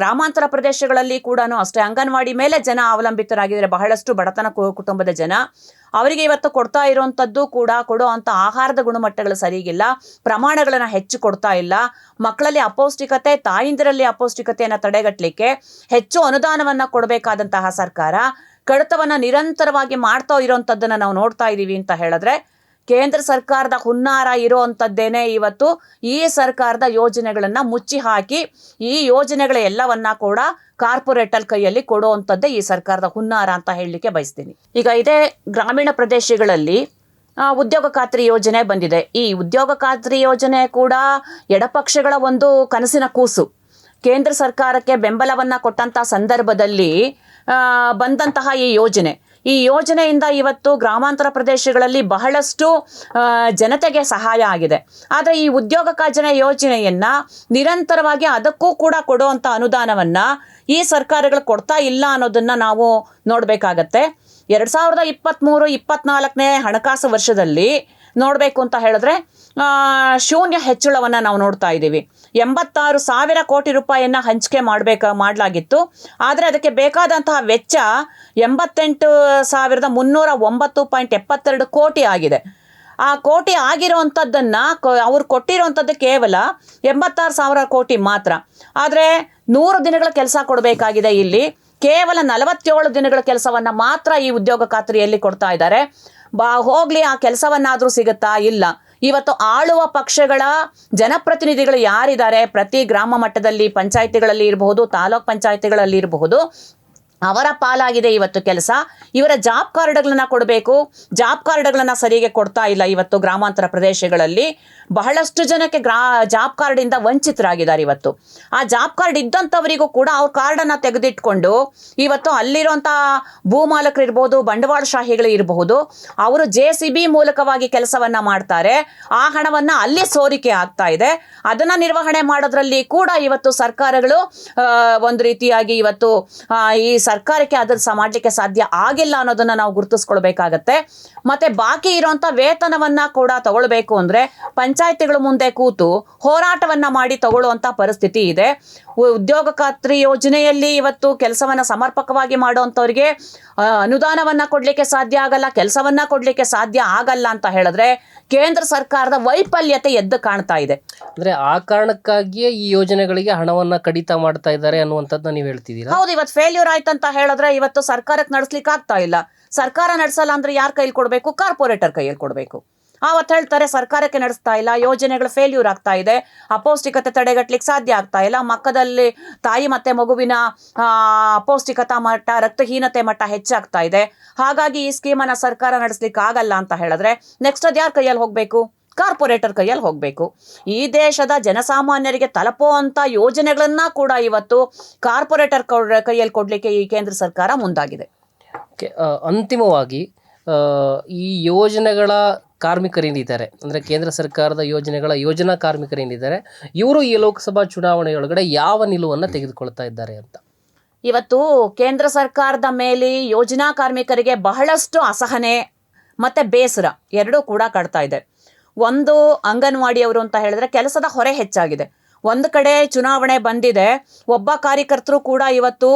ಗ್ರಾಮಾಂತರ ಪ್ರದೇಶಗಳಲ್ಲಿ ಕೂಡ ಅಷ್ಟೇ ಅಂಗನವಾಡಿ ಮೇಲೆ ಜನ ಅವಲಂಬಿತರಾಗಿದ್ದಾರೆ ಬಹಳಷ್ಟು ಬಡತನ ಕುಟುಂಬದ ಜನ. ಅವರಿಗೆ ಇವತ್ತು ಕೊಡ್ತಾ ಇರೋವಂಥದ್ದು ಕೂಡ ಕೊಡೋ ಅಂಥ ಆಹಾರದ ಗುಣಮಟ್ಟಗಳು ಸರಿಗಿಲ್ಲ. ಪ್ರಮಾಣಗಳನ್ನು ಹೆಚ್ಚು ಕೊಡ್ತಾ ಇಲ್ಲ. ಮಕ್ಕಳಲ್ಲಿ ಅಪೌಷ್ಟಿಕತೆ, ತಾಯಿಂದರಲ್ಲಿ ಅಪೌಷ್ಟಿಕತೆಯನ್ನು ತಡೆಗಟ್ಟಲಿಕ್ಕೆ ಹೆಚ್ಚು ಅನುದಾನವನ್ನು ಕೊಡಬೇಕಾದಂತಹ ಸರ್ಕಾರ ಕಡತವನ್ನು ನಿರಂತರವಾಗಿ ಮಾಡ್ತಾ ಇರೋವಂಥದ್ದನ್ನು ನಾವು ನೋಡ್ತಾ ಇದ್ದೀವಿ ಅಂತ ಹೇಳಿದ್ರೆ ಕೇಂದ್ರ ಸರ್ಕಾರದ ಹುನ್ನಾರ ಇರುವಂಥದ್ದೇನೆ ಇವತ್ತು. ಈ ಸರ್ಕಾರದ ಯೋಜನೆಗಳನ್ನು ಮುಚ್ಚಿ ಹಾಕಿ, ಈ ಯೋಜನೆಗಳ ಎಲ್ಲವನ್ನ ಕೂಡ ಕಾರ್ಪೊರೇಟಲ್ ಕೈಯಲ್ಲಿ ಕೊಡುವಂಥದ್ದೇ ಈ ಸರ್ಕಾರದ ಹುನ್ನಾರ ಅಂತ ಹೇಳಲಿಕ್ಕೆ ಬಯಸ್ತೀನಿ. ಈಗ ಇದೇ ಗ್ರಾಮೀಣ ಪ್ರದೇಶಗಳಲ್ಲಿ ಉದ್ಯೋಗ ಖಾತ್ರಿ ಯೋಜನೆ ಬಂದಿದೆ. ಈ ಉದ್ಯೋಗ ಖಾತ್ರಿ ಯೋಜನೆ ಕೂಡ ಎಡಪಕ್ಷಗಳ ಒಂದು ಕನಸಿನ ಕೂಸು. ಕೇಂದ್ರ ಸರ್ಕಾರಕ್ಕೆ ಬೆಂಬಲವನ್ನು ಕೊಟ್ಟಂಥ ಸಂದರ್ಭದಲ್ಲಿ ಬಂದಂತಹ ಈ ಯೋಜನೆ. ಈ ಯೋಜನೆಯಿಂದ ಇವತ್ತು ಗ್ರಾಮಾಂತರ ಪ್ರದೇಶಗಳಲ್ಲಿ ಬಹಳಷ್ಟು ಜನತೆಗೆ ಸಹಾಯ ಆಗಿದೆ. ಆದರೆ ಈ ಉದ್ಯೋಗ ಖಾಜನೆ ಯೋಜನೆಯನ್ನು ನಿರಂತರವಾಗಿ ಅದಕ್ಕೂ ಕೂಡ ಕೊಡುವಂಥ ಅನುದಾನವನ್ನು ಈ ಸರ್ಕಾರಗಳು ಕೊಡ್ತಾ ಇಲ್ಲ ಅನ್ನೋದನ್ನು ನಾವು ನೋಡಬೇಕಾಗತ್ತೆ. ಎರಡು ಸಾವಿರದ ಇಪ್ಪತ್ತ್ಮೂರು ಇಪ್ಪತ್ತ್ನಾಲ್ಕನೇ ಹಣಕಾಸು ವರ್ಷದಲ್ಲಿ ನೋಡಬೇಕು ಅಂತ ಹೇಳಿದ್ರೆ ಶೂನ್ಯ ಹೆಚ್ಚಳವನ್ನು ನಾವು ನೋಡ್ತಾ ಇದ್ದೀವಿ. ಎಂಬತ್ತಾರು ಸಾವಿರ ಕೋಟಿ ರೂಪಾಯಿಯನ್ನು ಹಂಚಿಕೆ ಮಾಡಬೇಕು, ಮಾಡಲಾಗಿತ್ತು. ಆದರೆ ಅದಕ್ಕೆ ಬೇಕಾದಂತಹ ವೆಚ್ಚ ಎಂಬತ್ತೆಂಟು ಸಾವಿರದ ಮುನ್ನೂರ ಒಂಬತ್ತು ಪಾಯಿಂಟ್ ಎಪ್ಪತ್ತೆರಡು ಕೋಟಿ ಆಗಿದೆ. ಆ ಕೋಟಿ ಆಗಿರೋವಂಥದ್ದನ್ನು ಅವ್ರು ಕೊಟ್ಟಿರೋವಂಥದ್ದು ಕೇವಲ ಎಂಬತ್ತಾರು ಸಾವಿರ ಕೋಟಿ ಮಾತ್ರ. ಆದರೆ ನೂರು ದಿನಗಳ ಕೆಲಸ ಕೊಡಬೇಕಾಗಿದೆ ಇಲ್ಲಿ. ಕೇವಲ ನಲವತ್ತೇಳು ದಿನಗಳ ಕೆಲಸವನ್ನು ಮಾತ್ರ ಈ ಉದ್ಯೋಗ ಖಾತ್ರಿಯಲ್ಲಿ ಕೊಡ್ತಾ ಇದ್ದಾರೆ. ಬಾ, ಹೋಗ್ಲಿ, ಆ ಕೆಲಸವನ್ನಾದರೂ ಸಿಗುತ್ತಾ? ಇಲ್ಲ. ಇವತ್ತು ಆಳುವ ಪಕ್ಷಗಳ ಜನಪ್ರತಿನಿಧಿಗಳು ಯಾರಿದ್ದಾರೆ? ಪ್ರತಿ ಗ್ರಾಮ ಮಟ್ಟದಲ್ಲಿ ಪಂಚಾಯಿತಿಗಳಲ್ಲಿ ಇರಬಹುದು, ತಾಲೂಕ್ ಪಂಚಾಯಿತಿಗಳಲ್ಲಿ ಇರಬಹುದು. ಅವರ ಪಾಲಾಗಿದೆ ಇವತ್ತು ಕೆಲಸ. ಇವರ ಜಾಬ್ ಕಾರ್ಡ್ಗಳನ್ನ ಕೊಡಬೇಕು. ಜಾಬ್ ಕಾರ್ಡ್ಗಳನ್ನ ಸರಿಯಾಗಿ ಕೊಡ್ತಾ ಇಲ್ಲ ಇವತ್ತು ಗ್ರಾಮಾಂತರ ಪ್ರದೇಶಗಳಲ್ಲಿ. ಬಹಳಷ್ಟು ಜನಕ್ಕೆ ಗ್ರಾ, ಜಾಬ್ ಕಾರ್ಡಿಂದ ವಂಚಿತರಾಗಿದ್ದಾರೆ ಇವತ್ತು. ಆ ಜಾಬ್ ಕಾರ್ಡ್ ಇದ್ದಂಥವರಿಗೂ ಕೂಡ ಅವ್ರ ಕಾರ್ಡನ್ನು ತೆಗೆದಿಟ್ಕೊಂಡು ಇವತ್ತು ಅಲ್ಲಿರುವಂಥ ಭೂಮಾಲಕರು ಇರ್ಬೋದು ಬಂಡವಾಳಶಾಹಿಗಳು ಇರಬಹುದು ಅವರು ಜೆ ಸಿ ಬಿ ಮೂಲಕವಾಗಿ ಕೆಲಸವನ್ನು ಮಾಡ್ತಾರೆ. ಆ ಹಣವನ್ನು ಅಲ್ಲಿ ಸೋರಿಕೆ ಆಗ್ತಾ ಇದೆ. ಅದನ್ನು ನಿರ್ವಹಣೆ ಮಾಡೋದ್ರಲ್ಲಿ ಕೂಡ ಇವತ್ತು ಸರ್ಕಾರಗಳು ಒಂದು ರೀತಿಯಾಗಿ ಇವತ್ತು ಈ ಸರ್ಕಾರಕ್ಕೆ ಅದನ್ನು ಸಹ ಮಾಡಲಿಕ್ಕೆ ಸಾಧ್ಯ ಆಗಿಲ್ಲ ಅನ್ನೋದನ್ನ ನಾವು ಗುರುತಿಸ್ಕೊಳ್ಬೇಕಾಗತ್ತೆ. ಮತ್ತು ಬಾಕಿ ಇರುವಂತ ವೇತನವನ್ನ ಕೂಡ ತಗೊಳ್ಬೇಕು ಅಂದ್ರೆ ಪಂಚಾಯತಿಗಳ ಮುಂದೆ ಕೂತು ಹೋರಾಟವನ್ನ ಮಾಡಿ ತಗೊಳ್ಳುವಂತ ಪರಿಸ್ಥಿತಿ ಇದೆ. ಉದ್ಯೋಗ ಖಾತ್ರಿ ಯೋಜನೆಯಲ್ಲಿ ಇವತ್ತು ಕೆಲಸವನ್ನ ಸಮರ್ಪಕವಾಗಿ ಮಾಡುವಂಥವ್ರಿಗೆ ಅನುದಾನವನ್ನ ಕೊಡ್ಲಿಕ್ಕೆ ಕೊಡಲಿಕ್ಕೆ ಸಾಧ್ಯ ಆಗಲ್ಲ ಕೆಲಸವನ್ನ ಕೊಡಲಿಕ್ಕೆ ಸಾಧ್ಯ ಆಗಲ್ಲ ಅಂತ ಹೇಳಿದ್ರೆ ಕೇಂದ್ರ ಸರ್ಕಾರದ ವೈಫಲ್ಯತೆ ಎದ್ದು ಕಾಣ್ತಾ ಇದೆ. ಅಂದ್ರೆ ಆ ಕಾರಣಕ್ಕಾಗಿಯೇ ಈ ಯೋಜನೆಗಳಿಗೆ ಹಣವನ್ನ ಕಡಿತ ಮಾಡ್ತಾ ಇದ್ದಾರೆ ಅನ್ನುವಂಥದ್ದನ್ನ ನೀವು ಹೇಳ್ತಿದ್ದೀರಾ? ಹೌದು ಇವತ್ತು ಫೇಲ್ಯೂರ್ ಆಯ್ತಂತ ಹೇಳಿದ್ರೆ ಇವತ್ತು ಸರ್ಕಾರಕ್ಕೆ ನಡೆಸ್ಲಿಕ್ಕೆ ಆಗ್ತಾ ಇಲ್ಲ. ಸರ್ಕಾರ ನಡೆಸಲ್ಲ ಅಂದ್ರೆ ಯಾರ ಕೈಯಲ್ಲಿ ಕೊಡಬೇಕು? ಕಾರ್ಪೊರೇಟರ್ ಕೈಯಲ್ಲಿ ಕೊಡಬೇಕು. ಆವತ್ತು ಹೇಳ್ತಾರೆ, ಸರ್ಕಾರಕ್ಕೆ ನಡೆಸ್ತಾ ಇಲ್ಲ, ಯೋಜನೆಗಳು ಫೇಲ್ಯೂರ್ ಆಗ್ತಾ ಇದೆ, ಅಪೌಷ್ಟಿಕತೆ ತಡೆಗಟ್ಟಲಿಕ್ಕೆ ಸಾಧ್ಯ ಆಗ್ತಾ ಇಲ್ಲ, ಮಕ್ಕದಲ್ಲಿ ತಾಯಿ ಮತ್ತೆ ಮಗುವಿನ ಅಪೌಷ್ಟಿಕತಾ ಮಟ್ಟ, ರಕ್ತಹೀನತೆ ಮಟ್ಟ ಹೆಚ್ಚಾಗ್ತಾ ಇದೆ. ಹಾಗಾಗಿ ಈ ಸ್ಕೀಮನ್ನು ಸರ್ಕಾರ ನಡೆಸ್ಲಿಕ್ಕೆ ಆಗಲ್ಲ ಅಂತ ಹೇಳಿದ್ರೆ ನೆಕ್ಸ್ಟ್ ಅದು ಯಾರ ಕೈಯಲ್ಲಿ ಹೋಗಬೇಕು? ಕಾರ್ಪೊರೇಟರ್ ಕೈಯಲ್ಲಿ ಹೋಗಬೇಕು. ಈ ದೇಶದ ಜನಸಾಮಾನ್ಯರಿಗೆ ತಲುಪುವಂಥ ಯೋಜನೆಗಳನ್ನ ಕೂಡ ಇವತ್ತು ಕಾರ್ಪೊರೇಟರ್ ಕೈಯಲ್ಲಿ ಕೊಡಲಿಕ್ಕೆ ಈ ಕೇಂದ್ರ ಸರ್ಕಾರ ಮುಂದಾಗಿದೆ. ಅಂತಿಮವಾಗಿ ಈ ಯೋಜನೆಗಳ ಕಾರ್ಮಿಕರೇನಿದ್ದಾರೆ? ಅಂದರೆ ಕೇಂದ್ರ ಸರ್ಕಾರದ ಯೋಜನೆಗಳ ಯೋಜನಾ ಕಾರ್ಮಿಕರೇನಿದ್ದಾರೆ? ಇವರು ಈ ಲೋಕಸಭಾ ಚುನಾವಣೆಯೊಳಗಡೆ ಯಾವ ನಿಲುವನ್ನು ತೆಗೆದುಕೊಳ್ತಾ ಇದ್ದಾರೆ ಅಂತ. ಇವತ್ತು ಕೇಂದ್ರ ಸರ್ಕಾರದ ಮೇಲೆ ಯೋಜನಾ ಕಾರ್ಮಿಕರಿಗೆ ಬಹಳಷ್ಟು ಅಸಹನೆ ಮತ್ತು ಬೇಸರ ಎರಡೂ ಕೂಡ ಕಾಡ್ತಾ ಇದೆ. ಒಂದು ಅಂಗನವಾಡಿಯವರು ಅಂತ ಹೇಳಿದ್ರೆ ಕೆಲಸದ ಹೊರೆ ಹೆಚ್ಚಾಗಿದೆ. ಒಂದು ಕಡೆ ಚುನಾವಣೆ ಬಂದಿದೆ, ಒಬ್ಬ ಕಾರ್ಯಕರ್ತರು ಕೂಡ ಇವತ್ತು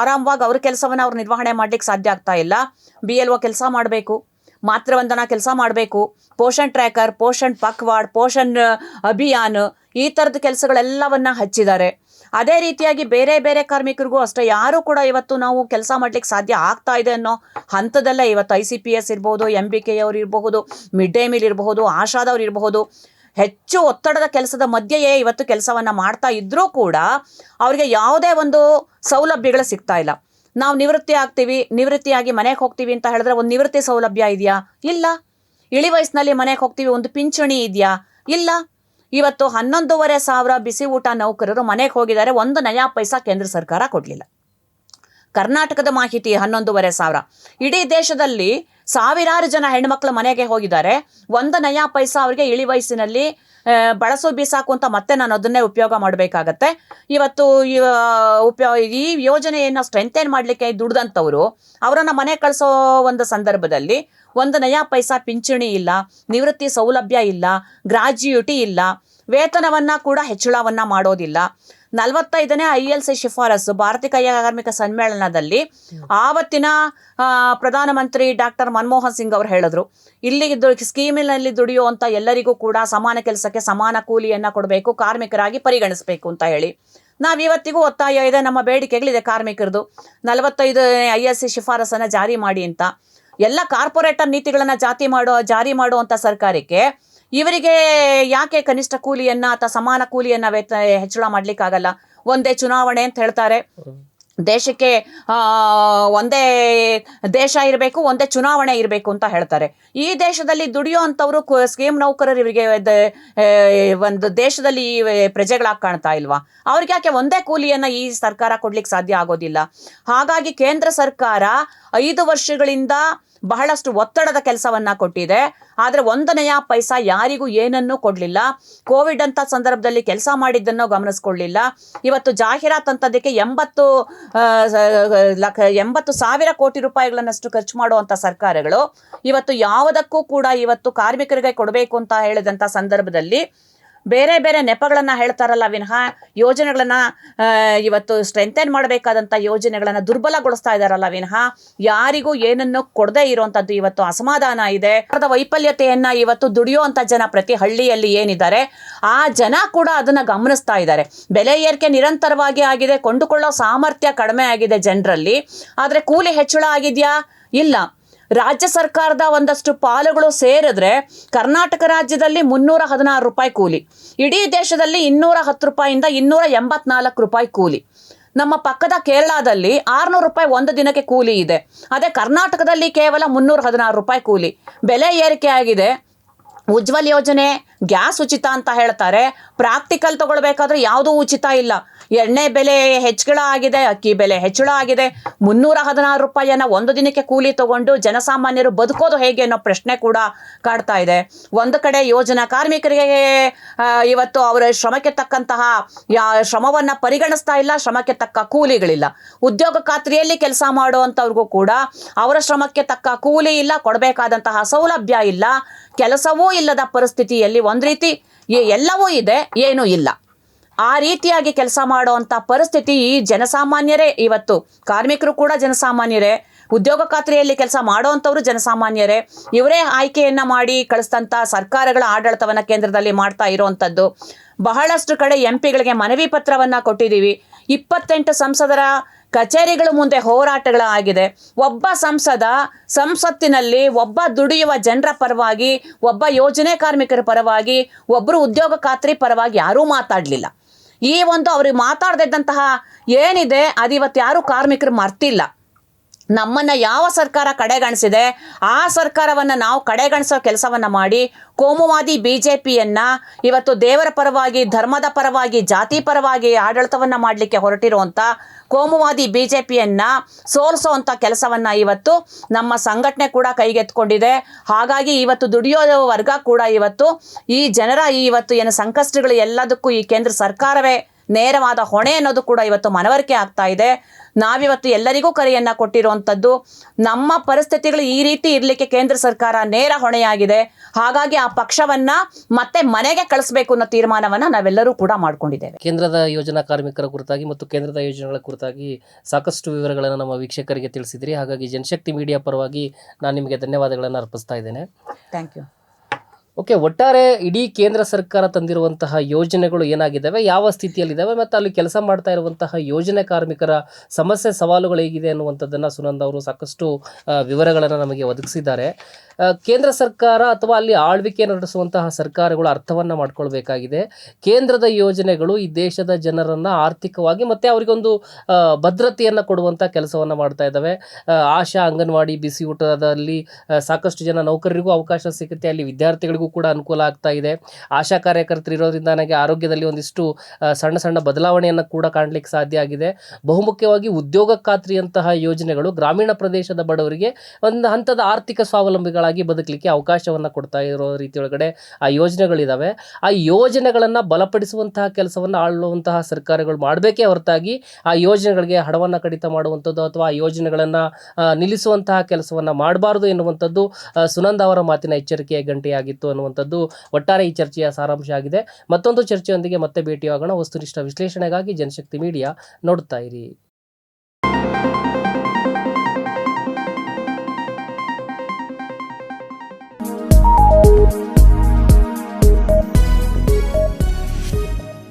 ಆರಾಮವಾಗಿ ಅವ್ರ ಕೆಲಸವನ್ನು ಅವ್ರು ನಿರ್ವಹಣೆ ಮಾಡ್ಲಿಕ್ಕೆ ಸಾಧ್ಯ ಆಗ್ತಾ ಇಲ್ಲ. ಬಿ ಎಲ್ ಒ ಕೆಲಸ ಮಾಡಬೇಕು ಮಾತೃವಂದನಾ ಕೆಲಸ ಮಾಡಬೇಕು, ಪೋಷಣ್ ಟ್ರ್ಯಾಕರ್, ಪೋಷಣ್ ಪಕ್ವಾಡ್, ಪೋಷಣ್ ಅಭಿಯಾನ್, ಈ ಥರದ ಕೆಲಸಗಳೆಲ್ಲವನ್ನ ಹಚ್ಚಿದ್ದಾರೆ. ಅದೇ ರೀತಿಯಾಗಿ ಬೇರೆ ಬೇರೆ ಕಾರ್ಮಿಕರಿಗೂ ಅಷ್ಟೇ, ಯಾರು ಕೂಡ ಇವತ್ತು ನಾವು ಕೆಲಸ ಮಾಡ್ಲಿಕ್ಕೆ ಸಾಧ್ಯ ಆಗ್ತಾ ಇದೆ ಅನ್ನೋ ಹಂತದಲ್ಲೇ ಇವತ್ತು ಐ ಸಿ ಪಿ ಎಸ್ ಇರ್ಬೋದು ಎಂ ಬಿ ಕೆ ಅವ್ರು ಇರಬಹುದು ಮಿಡ್ ಡೇ ಮೀಲ್ ಇರಬಹುದು ಆಶಾದವ್ರು ಇರಬಹುದು ಹೆಚ್ಚು ಒತ್ತಡದ ಕೆಲಸದ ಮಧ್ಯೆಯೇ ಇವತ್ತು ಕೆಲಸವನ್ನು ಮಾಡ್ತಾ ಇದ್ರೂ ಕೂಡ ಅವರಿಗೆ ಯಾವುದೇ ಒಂದು ಸೌಲಭ್ಯಗಳು ಸಿಗ್ತಾ ಇಲ್ಲ. ನಾವು ನಿವೃತ್ತಿ ಆಗ್ತೀವಿ, ನಿವೃತ್ತಿಯಾಗಿ ಮನೆಗೆ ಹೋಗ್ತೀವಿ ಅಂತ ಹೇಳಿದ್ರೆ ಒಂದು ನಿವೃತ್ತಿ ಸೌಲಭ್ಯ ಇದೆಯಾ? ಇಲ್ಲ. ಇಳಿ ವಯಸ್ಸಿನಲ್ಲಿ ಮನೆಗೆ ಹೋಗ್ತೀವಿ, ಒಂದು ಪಿಂಚಣಿ ಇದೆಯಾ? ಇಲ್ಲ. ಇವತ್ತು ಹನ್ನೊಂದೂವರೆ ಸಾವಿರ ಬಿಸಿ ಊಟ ನೌಕರರು ಮನೆಗೆ ಹೋಗಿದ್ದಾರೆ, ಒಂದು ನಯಾ ಪೈಸಾ ಕೇಂದ್ರ ಸರ್ಕಾರ ಕೊಡಲಿಲ್ಲ. ಕರ್ನಾಟಕದ ಮಾಹಿತಿ ಹನ್ನೊಂದೂವರೆ ಸಾವಿರ. ಇಡೀ ದೇಶದಲ್ಲಿ ಸಾವಿರಾರು ಜನ ಹೆಣ್ಮಕ್ಳು ಮನೆಗೆ ಹೋಗಿದ್ದಾರೆ. ಒಂದು ನಯಾ ಪೈಸಾ ಅವರಿಗೆ ಇಳಿ ವಯಸ್ಸಿನಲ್ಲಿ ಬಳಸೋ ಬೀಸಾಕು ಅಂತ ಮತ್ತೆ ನಾನು ಅದನ್ನೇ ಉಪಯೋಗ ಮಾಡಬೇಕಾಗತ್ತೆ. ಇವತ್ತು ಉಪಯೋ, ಈ ಯೋಜನೆಯನ್ನು ಸ್ಟ್ರೆಂಥೇನ್ ಮಾಡಲಿಕ್ಕೆ ದುಡ್ದಂಥವ್ರು, ಅವರನ್ನು ಮನೆ ಕಳಿಸೋ ಒಂದು ಸಂದರ್ಭದಲ್ಲಿ ಒಂದು ನಯಾ ಪೈಸಾ ಪಿಂಚಣಿ ಇಲ್ಲ, ನಿವೃತ್ತಿ ಸೌಲಭ್ಯ ಇಲ್ಲ ಗ್ರಾಜ್ಯುಯಿಟಿ ಇಲ್ಲ, ವೇತನವನ್ನ ಕೂಡ ಹೆಚ್ಚಳವನ್ನು ಮಾಡೋದಿಲ್ಲ. ನಲವತ್ತೈದನೇ ಐ ಎಲ್ ಸಿ ಶಿಫಾರಸು. ಭಾರತೀಯ ಕೈಗಾರ್ಮಿಕ ಸಮ್ಮೇಳನದಲ್ಲಿ ಆವತ್ತಿನ ಪ್ರಧಾನಮಂತ್ರಿ ಡಾಕ್ಟರ್ ಮನಮೋಹನ್ ಸಿಂಗ್ ಅವರು ಹೇಳಿದ್ರು. ಇಲ್ಲಿ ಸ್ಕೀಮಿನಲ್ಲಿ ದುಡಿಯುವಂಥ ಎಲ್ಲರಿಗೂ ಕೂಡ ಸಮಾನ ಕೆಲಸಕ್ಕೆ ಸಮಾನ ಕೂಲಿಯನ್ನ ಕೊಡಬೇಕು, ಕಾರ್ಮಿಕರಾಗಿ ಪರಿಗಣಿಸಬೇಕು ಅಂತ ಹೇಳಿ. ನಾವು ಇವತ್ತಿಗೂ ಒತ್ತಾಯ ಇದೆ, ನಮ್ಮ ಬೇಡಿಕೆಗಳಿದೆ ಕಾರ್ಮಿಕರದು. ನಲವತ್ತೈದು ಐ ಎಸ್ ಸಿ ಶಿಫಾರಸನ್ನು ಜಾರಿ ಮಾಡಿ ಅಂತ. ಎಲ್ಲ ಕಾರ್ಪೊರೇಟರ್ ನೀತಿಗಳನ್ನು ಜಾತಿ ಮಾಡೋ, ಜಾರಿ ಮಾಡುವಂಥ ಸರ್ಕಾರಕ್ಕೆ ಇವರಿಗೆ ಯಾಕೆ ಕನಿಷ್ಠ ಕೂಲಿಯನ್ನ ಅಥವಾ ಸಮಾನ ಕೂಲಿಯನ್ನ ವೇತ ಹೆಚ್ಚಳ ಮಾಡ್ಲಿಕ್ಕಾಗಲ್ಲ? ಒಂದೇ ಚುನಾವಣೆ ಅಂತ ಹೇಳ್ತಾರೆ. ದೇಶಕ್ಕೆ ಒಂದೇ ದೇಶ ಇರಬೇಕು, ಒಂದೇ ಚುನಾವಣೆ ಇರಬೇಕು ಅಂತ ಹೇಳ್ತಾರೆ. ಈ ದೇಶದಲ್ಲಿ ದುಡಿಯೋ ಅಂಥವ್ರು ಸ್ಕೀಮ್ ನೌಕರರು ಇವರಿಗೆ ಒಂದು ದೇಶದಲ್ಲಿ ಪ್ರಜೆಗಳಾಗಿ ಕಾಣ್ತಾ ಇಲ್ವಾ? ಅವ್ರಿಗೆ ಯಾಕೆ ಒಂದೇ ಕೂಲಿಯನ್ನ ಈ ಸರ್ಕಾರ ಕೊಡ್ಲಿಕ್ಕೆ ಸಾಧ್ಯ ಆಗೋದಿಲ್ಲ? ಹಾಗಾಗಿ ಕೇಂದ್ರ ಸರ್ಕಾರ ಐದು ವರ್ಷಗಳಿಂದ ಬಹಳಷ್ಟು ಒತ್ತಡದ ಕೆಲಸವನ್ನ ಕೊಟ್ಟಿದೆ. ಆದರೆ ಒಂದನೆಯ ಪೈಸಾ ಯಾರಿಗೂ ಏನನ್ನೂ ಕೊಡಲಿಲ್ಲ. ಕೋವಿಡ್ ಅಂತ ಸಂದರ್ಭದಲ್ಲಿ ಕೆಲಸ ಮಾಡಿದ್ದನ್ನು ಗಮನಿಸ್ಕೊಳ್ಳಿಲ್ಲ. ಇವತ್ತು ಜಾಹೀರಾತ್ ಅಂತದಕ್ಕೆ ಎಂಬತ್ತು ಲಕ್ಷ, ಎಂಬತ್ತು ಸಾವಿರ ಕೋಟಿ ರೂಪಾಯಿಗಳನ್ನಷ್ಟು ಖರ್ಚು ಮಾಡುವಂಥ ಸರ್ಕಾರಗಳು ಇವತ್ತು ಯಾವುದಕ್ಕೂ ಕೂಡ ಇವತ್ತು ಕಾರ್ಮಿಕರಿಗೆ ಕೊಡಬೇಕು ಅಂತ ಹೇಳಿದಂಥ ಸಂದರ್ಭದಲ್ಲಿ ಬೇರೆ ಬೇರೆ ನೆಪಗಳನ್ನು ಹೇಳ್ತಾರಲ್ಲ ವಿನಃ ಯೋಜನೆಗಳನ್ನು ಇವತ್ತು ಸ್ಟ್ರೆಂಥನ್ ಮಾಡಬೇಕಾದಂಥ ಯೋಜನೆಗಳನ್ನು ದುರ್ಬಲಗೊಳಿಸ್ತಾ ಇದ್ದಾರಲ್ಲ ವಿನಃ ಯಾರಿಗೂ ಏನನ್ನು ಕೊಡದೇ ಇರುವಂಥದ್ದು ಇವತ್ತು ಅಸಮಾಧಾನ ಇದೆ. ಅದರ ವೈಫಲ್ಯತೆಯನ್ನು ಇವತ್ತು ದುಡಿಯುವಂಥ ಜನ ಪ್ರತಿ ಹಳ್ಳಿಯಲ್ಲಿ ಏನಿದ್ದಾರೆ, ಆ ಜನ ಕೂಡ ಅದನ್ನು ಗಮನಿಸ್ತಾ ಇದ್ದಾರೆ. ಬೆಲೆ ಏರಿಕೆ ನಿರಂತರವಾಗಿ ಆಗಿದೆ, ಕೊಂಡುಕೊಳ್ಳೋ ಸಾಮರ್ಥ್ಯ ಕಡಿಮೆ ಆಗಿದೆ ಜನರಲ್ಲಿ. ಆದರೆ ಕೂಲಿ ಹೆಚ್ಚಳ ಆಗಿದೆಯಾ? ಇಲ್ಲ. ರಾಜ್ಯ ಸರ್ಕಾರದ ಒಂದಷ್ಟು ಪಾಲುಗಳು ಸೇರಿದ್ರೆ ಕರ್ನಾಟಕ ರಾಜ್ಯದಲ್ಲಿ ಮುನ್ನೂರ ಹದಿನಾರು ರೂಪಾಯಿ ಕೂಲಿ, ಇಡೀ ದೇಶದಲ್ಲಿ ಇನ್ನೂರ ಹತ್ತು ರೂಪಾಯಿಂದ ಇನ್ನೂರ ಎಂಬತ್ನಾಲ್ಕು ರೂಪಾಯಿ ಕೂಲಿ. ನಮ್ಮ ಪಕ್ಕದ ಕೇರಳದಲ್ಲಿ ಆರುನೂರು ರೂಪಾಯಿ ಒಂದು ದಿನಕ್ಕೆ ಕೂಲಿ ಇದೆ. ಅದೇ ಕರ್ನಾಟಕದಲ್ಲಿ ಕೇವಲ ಮುನ್ನೂರ ಹದಿನಾರು ರೂಪಾಯಿ ಕೂಲಿ. ಬೆಲೆ ಏರಿಕೆ ಆಗಿದೆ. ಉಜ್ವಲ್ ಯೋಜನೆ, ಗ್ಯಾಸ್ ಉಚಿತ ಅಂತ ಹೇಳ್ತಾರೆ. ಪ್ರಾಕ್ಟಿಕಲ್ ತಗೊಳ್ಬೇಕಾದ್ರೆ ಯಾವುದೂ ಉಚಿತ ಇಲ್ಲ. ಎಣ್ಣೆ ಬೆಲೆ ಹೆಚ್ಚಳ ಆಗಿದೆ ಅಕ್ಕಿ ಬೆಲೆ ಹೆಚ್ಚಳ ಆಗಿದೆ ಮುನ್ನೂರ ಹದಿನಾರು ರೂಪಾಯಿಯನ್ನ ಒಂದು ದಿನಕ್ಕೆ ಕೂಲಿ ತಗೊಂಡು ಜನಸಾಮಾನ್ಯರು ಬದುಕೋದು ಹೇಗೆ ಅನ್ನೋ ಪ್ರಶ್ನೆ ಕೂಡ ಕಾಡ್ತಾ ಇದೆ. ಒಂದು ಕಡೆ ಯೋಜನಾ ಕಾರ್ಮಿಕರಿಗೆ ಇವತ್ತು ಅವರ ಶ್ರಮಕ್ಕೆ ತಕ್ಕಂತಹ ಯಾ, ಶ್ರಮವನ್ನು ಪರಿಗಣಿಸ್ತಾ ಇಲ್ಲ, ಶ್ರಮಕ್ಕೆ ತಕ್ಕ ಕೂಲಿಗಳಿಲ್ಲ. ಉದ್ಯೋಗ ಖಾತ್ರಿಯಲ್ಲಿ ಕೆಲಸ ಮಾಡುವಂಥವ್ರಿಗೂ ಕೂಡ ಅವರ ಶ್ರಮಕ್ಕೆ ತಕ್ಕ ಕೂಲಿ ಇಲ್ಲ, ಕೊಡಬೇಕಾದಂತಹ ಸೌಲಭ್ಯ ಇಲ್ಲ, ಕೆಲಸವೂ ಇಲ್ಲದ ಪರಿಸ್ಥಿತಿಯಲ್ಲಿ ಒಂದು ರೀತಿ ಎಲ್ಲವೂ ಇದೆ, ಏನೂ ಇಲ್ಲ. ಆ ರೀತಿಯಾಗಿ ಕೆಲಸ ಮಾಡುವಂಥ ಪರಿಸ್ಥಿತಿ ಈ ಜನಸಾಮಾನ್ಯರೇ ಇವತ್ತು. ಕಾರ್ಮಿಕರು ಕೂಡ ಜನಸಾಮಾನ್ಯರೇ. ಉದ್ಯೋಗ ಖಾತ್ರಿಯಲ್ಲಿ ಕೆಲಸ ಮಾಡುವಂಥವ್ರು ಜನಸಾಮಾನ್ಯರೇ. ಇವರೇ ಆಯ್ಕೆಯನ್ನು ಮಾಡಿ ಕಳಿಸ್ತಂಥ ಸರ್ಕಾರಗಳ ಆಡಳಿತವನ್ನ ಕೇಂದ್ರದಲ್ಲಿ ಮಾಡ್ತಾ ಇರುವಂಥದ್ದು. ಬಹಳಷ್ಟು ಕಡೆ ಎಂ ಪಿಗಳಿಗೆ ಮನವಿ ಪತ್ರವನ್ನ ಕೊಟ್ಟಿದ್ದೀವಿ. ಇಪ್ಪತ್ತೆಂಟು ಸಂಸದರ ಕಚೇರಿಗಳು ಮುಂದೆ ಹೋರಾಟಗಳಾಗಿದೆ. ಒಬ್ಬ ಸಂಸದ ಸಂಸತ್ತಿನಲ್ಲಿ ಒಬ್ಬ ದುಡಿಯುವ ಜನರ ಪರವಾಗಿ, ಒಬ್ಬ ಯೋಜನೆ ಕಾರ್ಮಿಕರ ಪರವಾಗಿ ಒಬ್ಬರು ಉದ್ಯೋಗ ಖಾತ್ರಿ ಪರವಾಗಿ ಯಾರೂ ಮಾತಾಡಲಿಲ್ಲ. ಈ ಒಂದು ಅವ್ರಿಗೆ ಮಾತಾಡದಿದ್ದಂತಹ ಏನಿದೆ ಅದು ಇವತ್ತು ಯಾರೂ ಕಾರ್ಮಿಕರು ಮರ್ತಿಲ್ಲ. ನಮ್ಮನ್ನು ಯಾವ ಸರ್ಕಾರ ಕಡೆಗಣಿಸಿದೆ, ಆ ಸರ್ಕಾರವನ್ನು ನಾವು ಕಡೆಗಣಿಸೋ ಕೆಲಸವನ್ನು ಮಾಡಿ, ಕೋಮುವಾದಿ ಬಿ ಜೆ ಪಿಯನ್ನು ಇವತ್ತು ದೇವರ ಪರವಾಗಿ, ಧರ್ಮದ ಪರವಾಗಿ, ಜಾತಿ ಪರವಾಗಿ ಆಡಳಿತವನ್ನು ಮಾಡಲಿಕ್ಕೆ ಹೊರಟಿರುವಂಥ ಕೋಮುವಾದಿ ಬಿ ಜೆ ಪಿಯನ್ನು ಸೋಲಿಸೋವಂಥ ಕೆಲಸವನ್ನು ಇವತ್ತು ನಮ್ಮ ಸಂಘಟನೆ ಕೂಡ ಕೈಗೆತ್ಕೊಂಡಿದೆ ಹಾಗಾಗಿ ಇವತ್ತು ದುಡಿಯೋ ವರ್ಗ ಕೂಡ ಇವತ್ತು ಈ ಜನರ ಈ ಇವತ್ತು ಏನು ಸಂಕಷ್ಟಗಳು ಎಲ್ಲದಕ್ಕೂ ಈ ಕೇಂದ್ರ ಸರ್ಕಾರವೇ ನೇರವಾದ ಹೊಣೆ ಅನ್ನೋದು ಕೂಡ ಇವತ್ತು ಮನವರಿಕೆ ಆಗ್ತಾ ಇದೆ. ನಾವಿವತ್ತು ಎಲ್ಲರಿಗೂ ಕರೆಯನ್ನ ಕೊಟ್ಟಿರುವಂಥದ್ದು ನಮ್ಮ ಪರಿಸ್ಥಿತಿಗಳು ಈ ರೀತಿ ಇರಲಿಕ್ಕೆ ಕೇಂದ್ರ ಸರ್ಕಾರ ನೇರ ಹೊಣೆಯಾಗಿದೆ. ಹಾಗಾಗಿ ಆ ಪಕ್ಷವನ್ನ ಮತ್ತೆ ಮನೆಗೆ ಕಳಿಸಬೇಕು ಅನ್ನೋ ತೀರ್ಮಾನವನ್ನ ನಾವೆಲ್ಲರೂ ಕೂಡ ಮಾಡಿಕೊಂಡಿದ್ದೇವೆ. ಕೇಂದ್ರದ ಯೋಜನಾ ಕಾರ್ಮಿಕರ ಕುರಿತಾಗಿ ಮತ್ತು ಕೇಂದ್ರದ ಯೋಜನೆಗಳ ಕುರಿತಾಗಿ ಸಾಕಷ್ಟು ವಿವರಗಳನ್ನು ನಮ್ಮ ವೀಕ್ಷಕರಿಗೆ ತಿಳಿಸಿದ್ರಿ. ಹಾಗಾಗಿ ಜನಶಕ್ತಿ ಮೀಡಿಯಾ ಪರವಾಗಿ ನಾನು ನಿಮಗೆ ಧನ್ಯವಾದಗಳನ್ನು ಅರ್ಪಿಸ್ತಾ ಇದ್ದೇನೆ. ಥ್ಯಾಂಕ್ ಯು ಓಕೆ, ಒಟ್ಟಾರೆ ಇಡೀ ಕೇಂದ್ರ ಸರ್ಕಾರ ತಂದಿರುವಂತಹ ಯೋಜನೆಗಳು ಏನಾಗಿದ್ದಾವೆ, ಯಾವ ಸ್ಥಿತಿಯಲ್ಲಿದ್ದಾವೆ ಮತ್ತು ಅಲ್ಲಿ ಕೆಲಸ ಮಾಡ್ತಾ ಇರುವಂತಹ ಯೋಜನೆ ಕಾರ್ಮಿಕರ ಸಮಸ್ಯೆ ಸವಾಲುಗಳು ಹೇಗಿದೆ ಅನ್ನುವಂಥದ್ದನ್ನು ಸುನಂದ್ ಅವರು ಸಾಕಷ್ಟು ವಿವರಗಳನ್ನು ನಮಗೆ ಒದಗಿಸಿದ್ದಾರೆ. ಕೇಂದ್ರ ಸರ್ಕಾರ ಅಥವಾ ಅಲ್ಲಿ ಆಳ್ವಿಕೆ ನಡೆಸುವಂತಹ ಸರ್ಕಾರಗಳು ಅರ್ಥವನ್ನು ಮಾಡ್ಕೊಳ್ಬೇಕಾಗಿದೆ. ಕೇಂದ್ರದ ಯೋಜನೆಗಳು ಈ ದೇಶದ ಜನರನ್ನು ಆರ್ಥಿಕವಾಗಿ ಮತ್ತು ಅವರಿಗೊಂದು ಭದ್ರತೆಯನ್ನು ಕೊಡುವಂಥ ಕೆಲಸವನ್ನು ಮಾಡ್ತಾ ಇದ್ದಾವೆ. ಆಶಾ ಅಂಗನವಾಡಿ ಬಿಸಿ ಊಟದಲ್ಲಿ ಸಾಕಷ್ಟು ಜನ ನೌಕರರಿಗೂ ಅವಕಾಶ ಸಿಗುತ್ತೆ. ಅಲ್ಲಿ ವಿದ್ಯಾರ್ಥಿಗಳಿಗೂ ಕೂಡ ಅನುಕೂಲ ಆಗ್ತಾ ಇದೆ. ಆಶಾ ಕಾರ್ಯಕರ್ತರು ಇರೋದ್ರಿಂದ ನನಗೆ ಆರೋಗ್ಯದಲ್ಲಿ ಒಂದಿಷ್ಟು ಸಣ್ಣ ಸಣ್ಣ ಬದಲಾವಣೆಯನ್ನು ಕೂಡ ಕಾಣಲಿಕ್ಕೆ ಸಾಧ್ಯ ಆಗಿದೆ. ಬಹುಮುಖ್ಯವಾಗಿ ಉದ್ಯೋಗ ಖಾತ್ರಿಯಂತಹ ಯೋಜನೆಗಳು ಗ್ರಾಮೀಣ ಪ್ರದೇಶದ ಬಡವರಿಗೆ ಒಂದು ಹಂತದ ಆರ್ಥಿಕ ಸ್ವಾವಲಂಬಿಗಳಾಗಿ ಬದುಕಲಿಕ್ಕೆ ಅವಕಾಶವನ್ನು ಕೊಡ್ತಾ ಇರೋ ರೀತಿಯೊಳಗಡೆ ಆ ಯೋಜನೆಗಳಿದ್ದಾವೆ ಆ ಯೋಜನೆಗಳನ್ನು ಬಲಪಡಿಸುವಂತಹ ಕೆಲಸವನ್ನು ಆಳುವಂತಹ ಸರ್ಕಾರಗಳು ಮಾಡಬೇಕೇ ಹೊರತಾಗಿ ಆ ಯೋಜನೆಗಳಿಗೆ ಹಣವನ್ನು ಕಡಿತ ಮಾಡುವಂಥದ್ದು ಅಥವಾ ಆ ಯೋಜನೆಗಳನ್ನು ನಿಲ್ಲಿಸುವಂತಹ ಕೆಲಸವನ್ನು ಮಾಡಬಾರ್ದು ಎನ್ನುವಂಥದ್ದು ಸುನಂದ ಅವರ ಮಾತಿನ ಎಚ್ಚರಿಕೆಯ ಗಂಟೆಯಾಗಿತ್ತು ಅನ್ನುವಂಥದ್ದು ಒಟ್ಟಾರೆ ಈ ಚರ್ಚೆಯ ಸಾರಾಂಶ ಆಗಿದೆ. ಮತ್ತೊಂದು ಚರ್ಚೆಯೊಂದಿಗೆ ಮತ್ತೆ ಭೇಟಿಯಾಗೋಣ. ವಸ್ತುನಿಷ್ಠ ವಿಶ್ಲೇಷಣೆಗಾಗಿ ಜನಶಕ್ತಿ ಮೀಡಿಯಾ ನೋಡ್ತಾ ಇರಿ.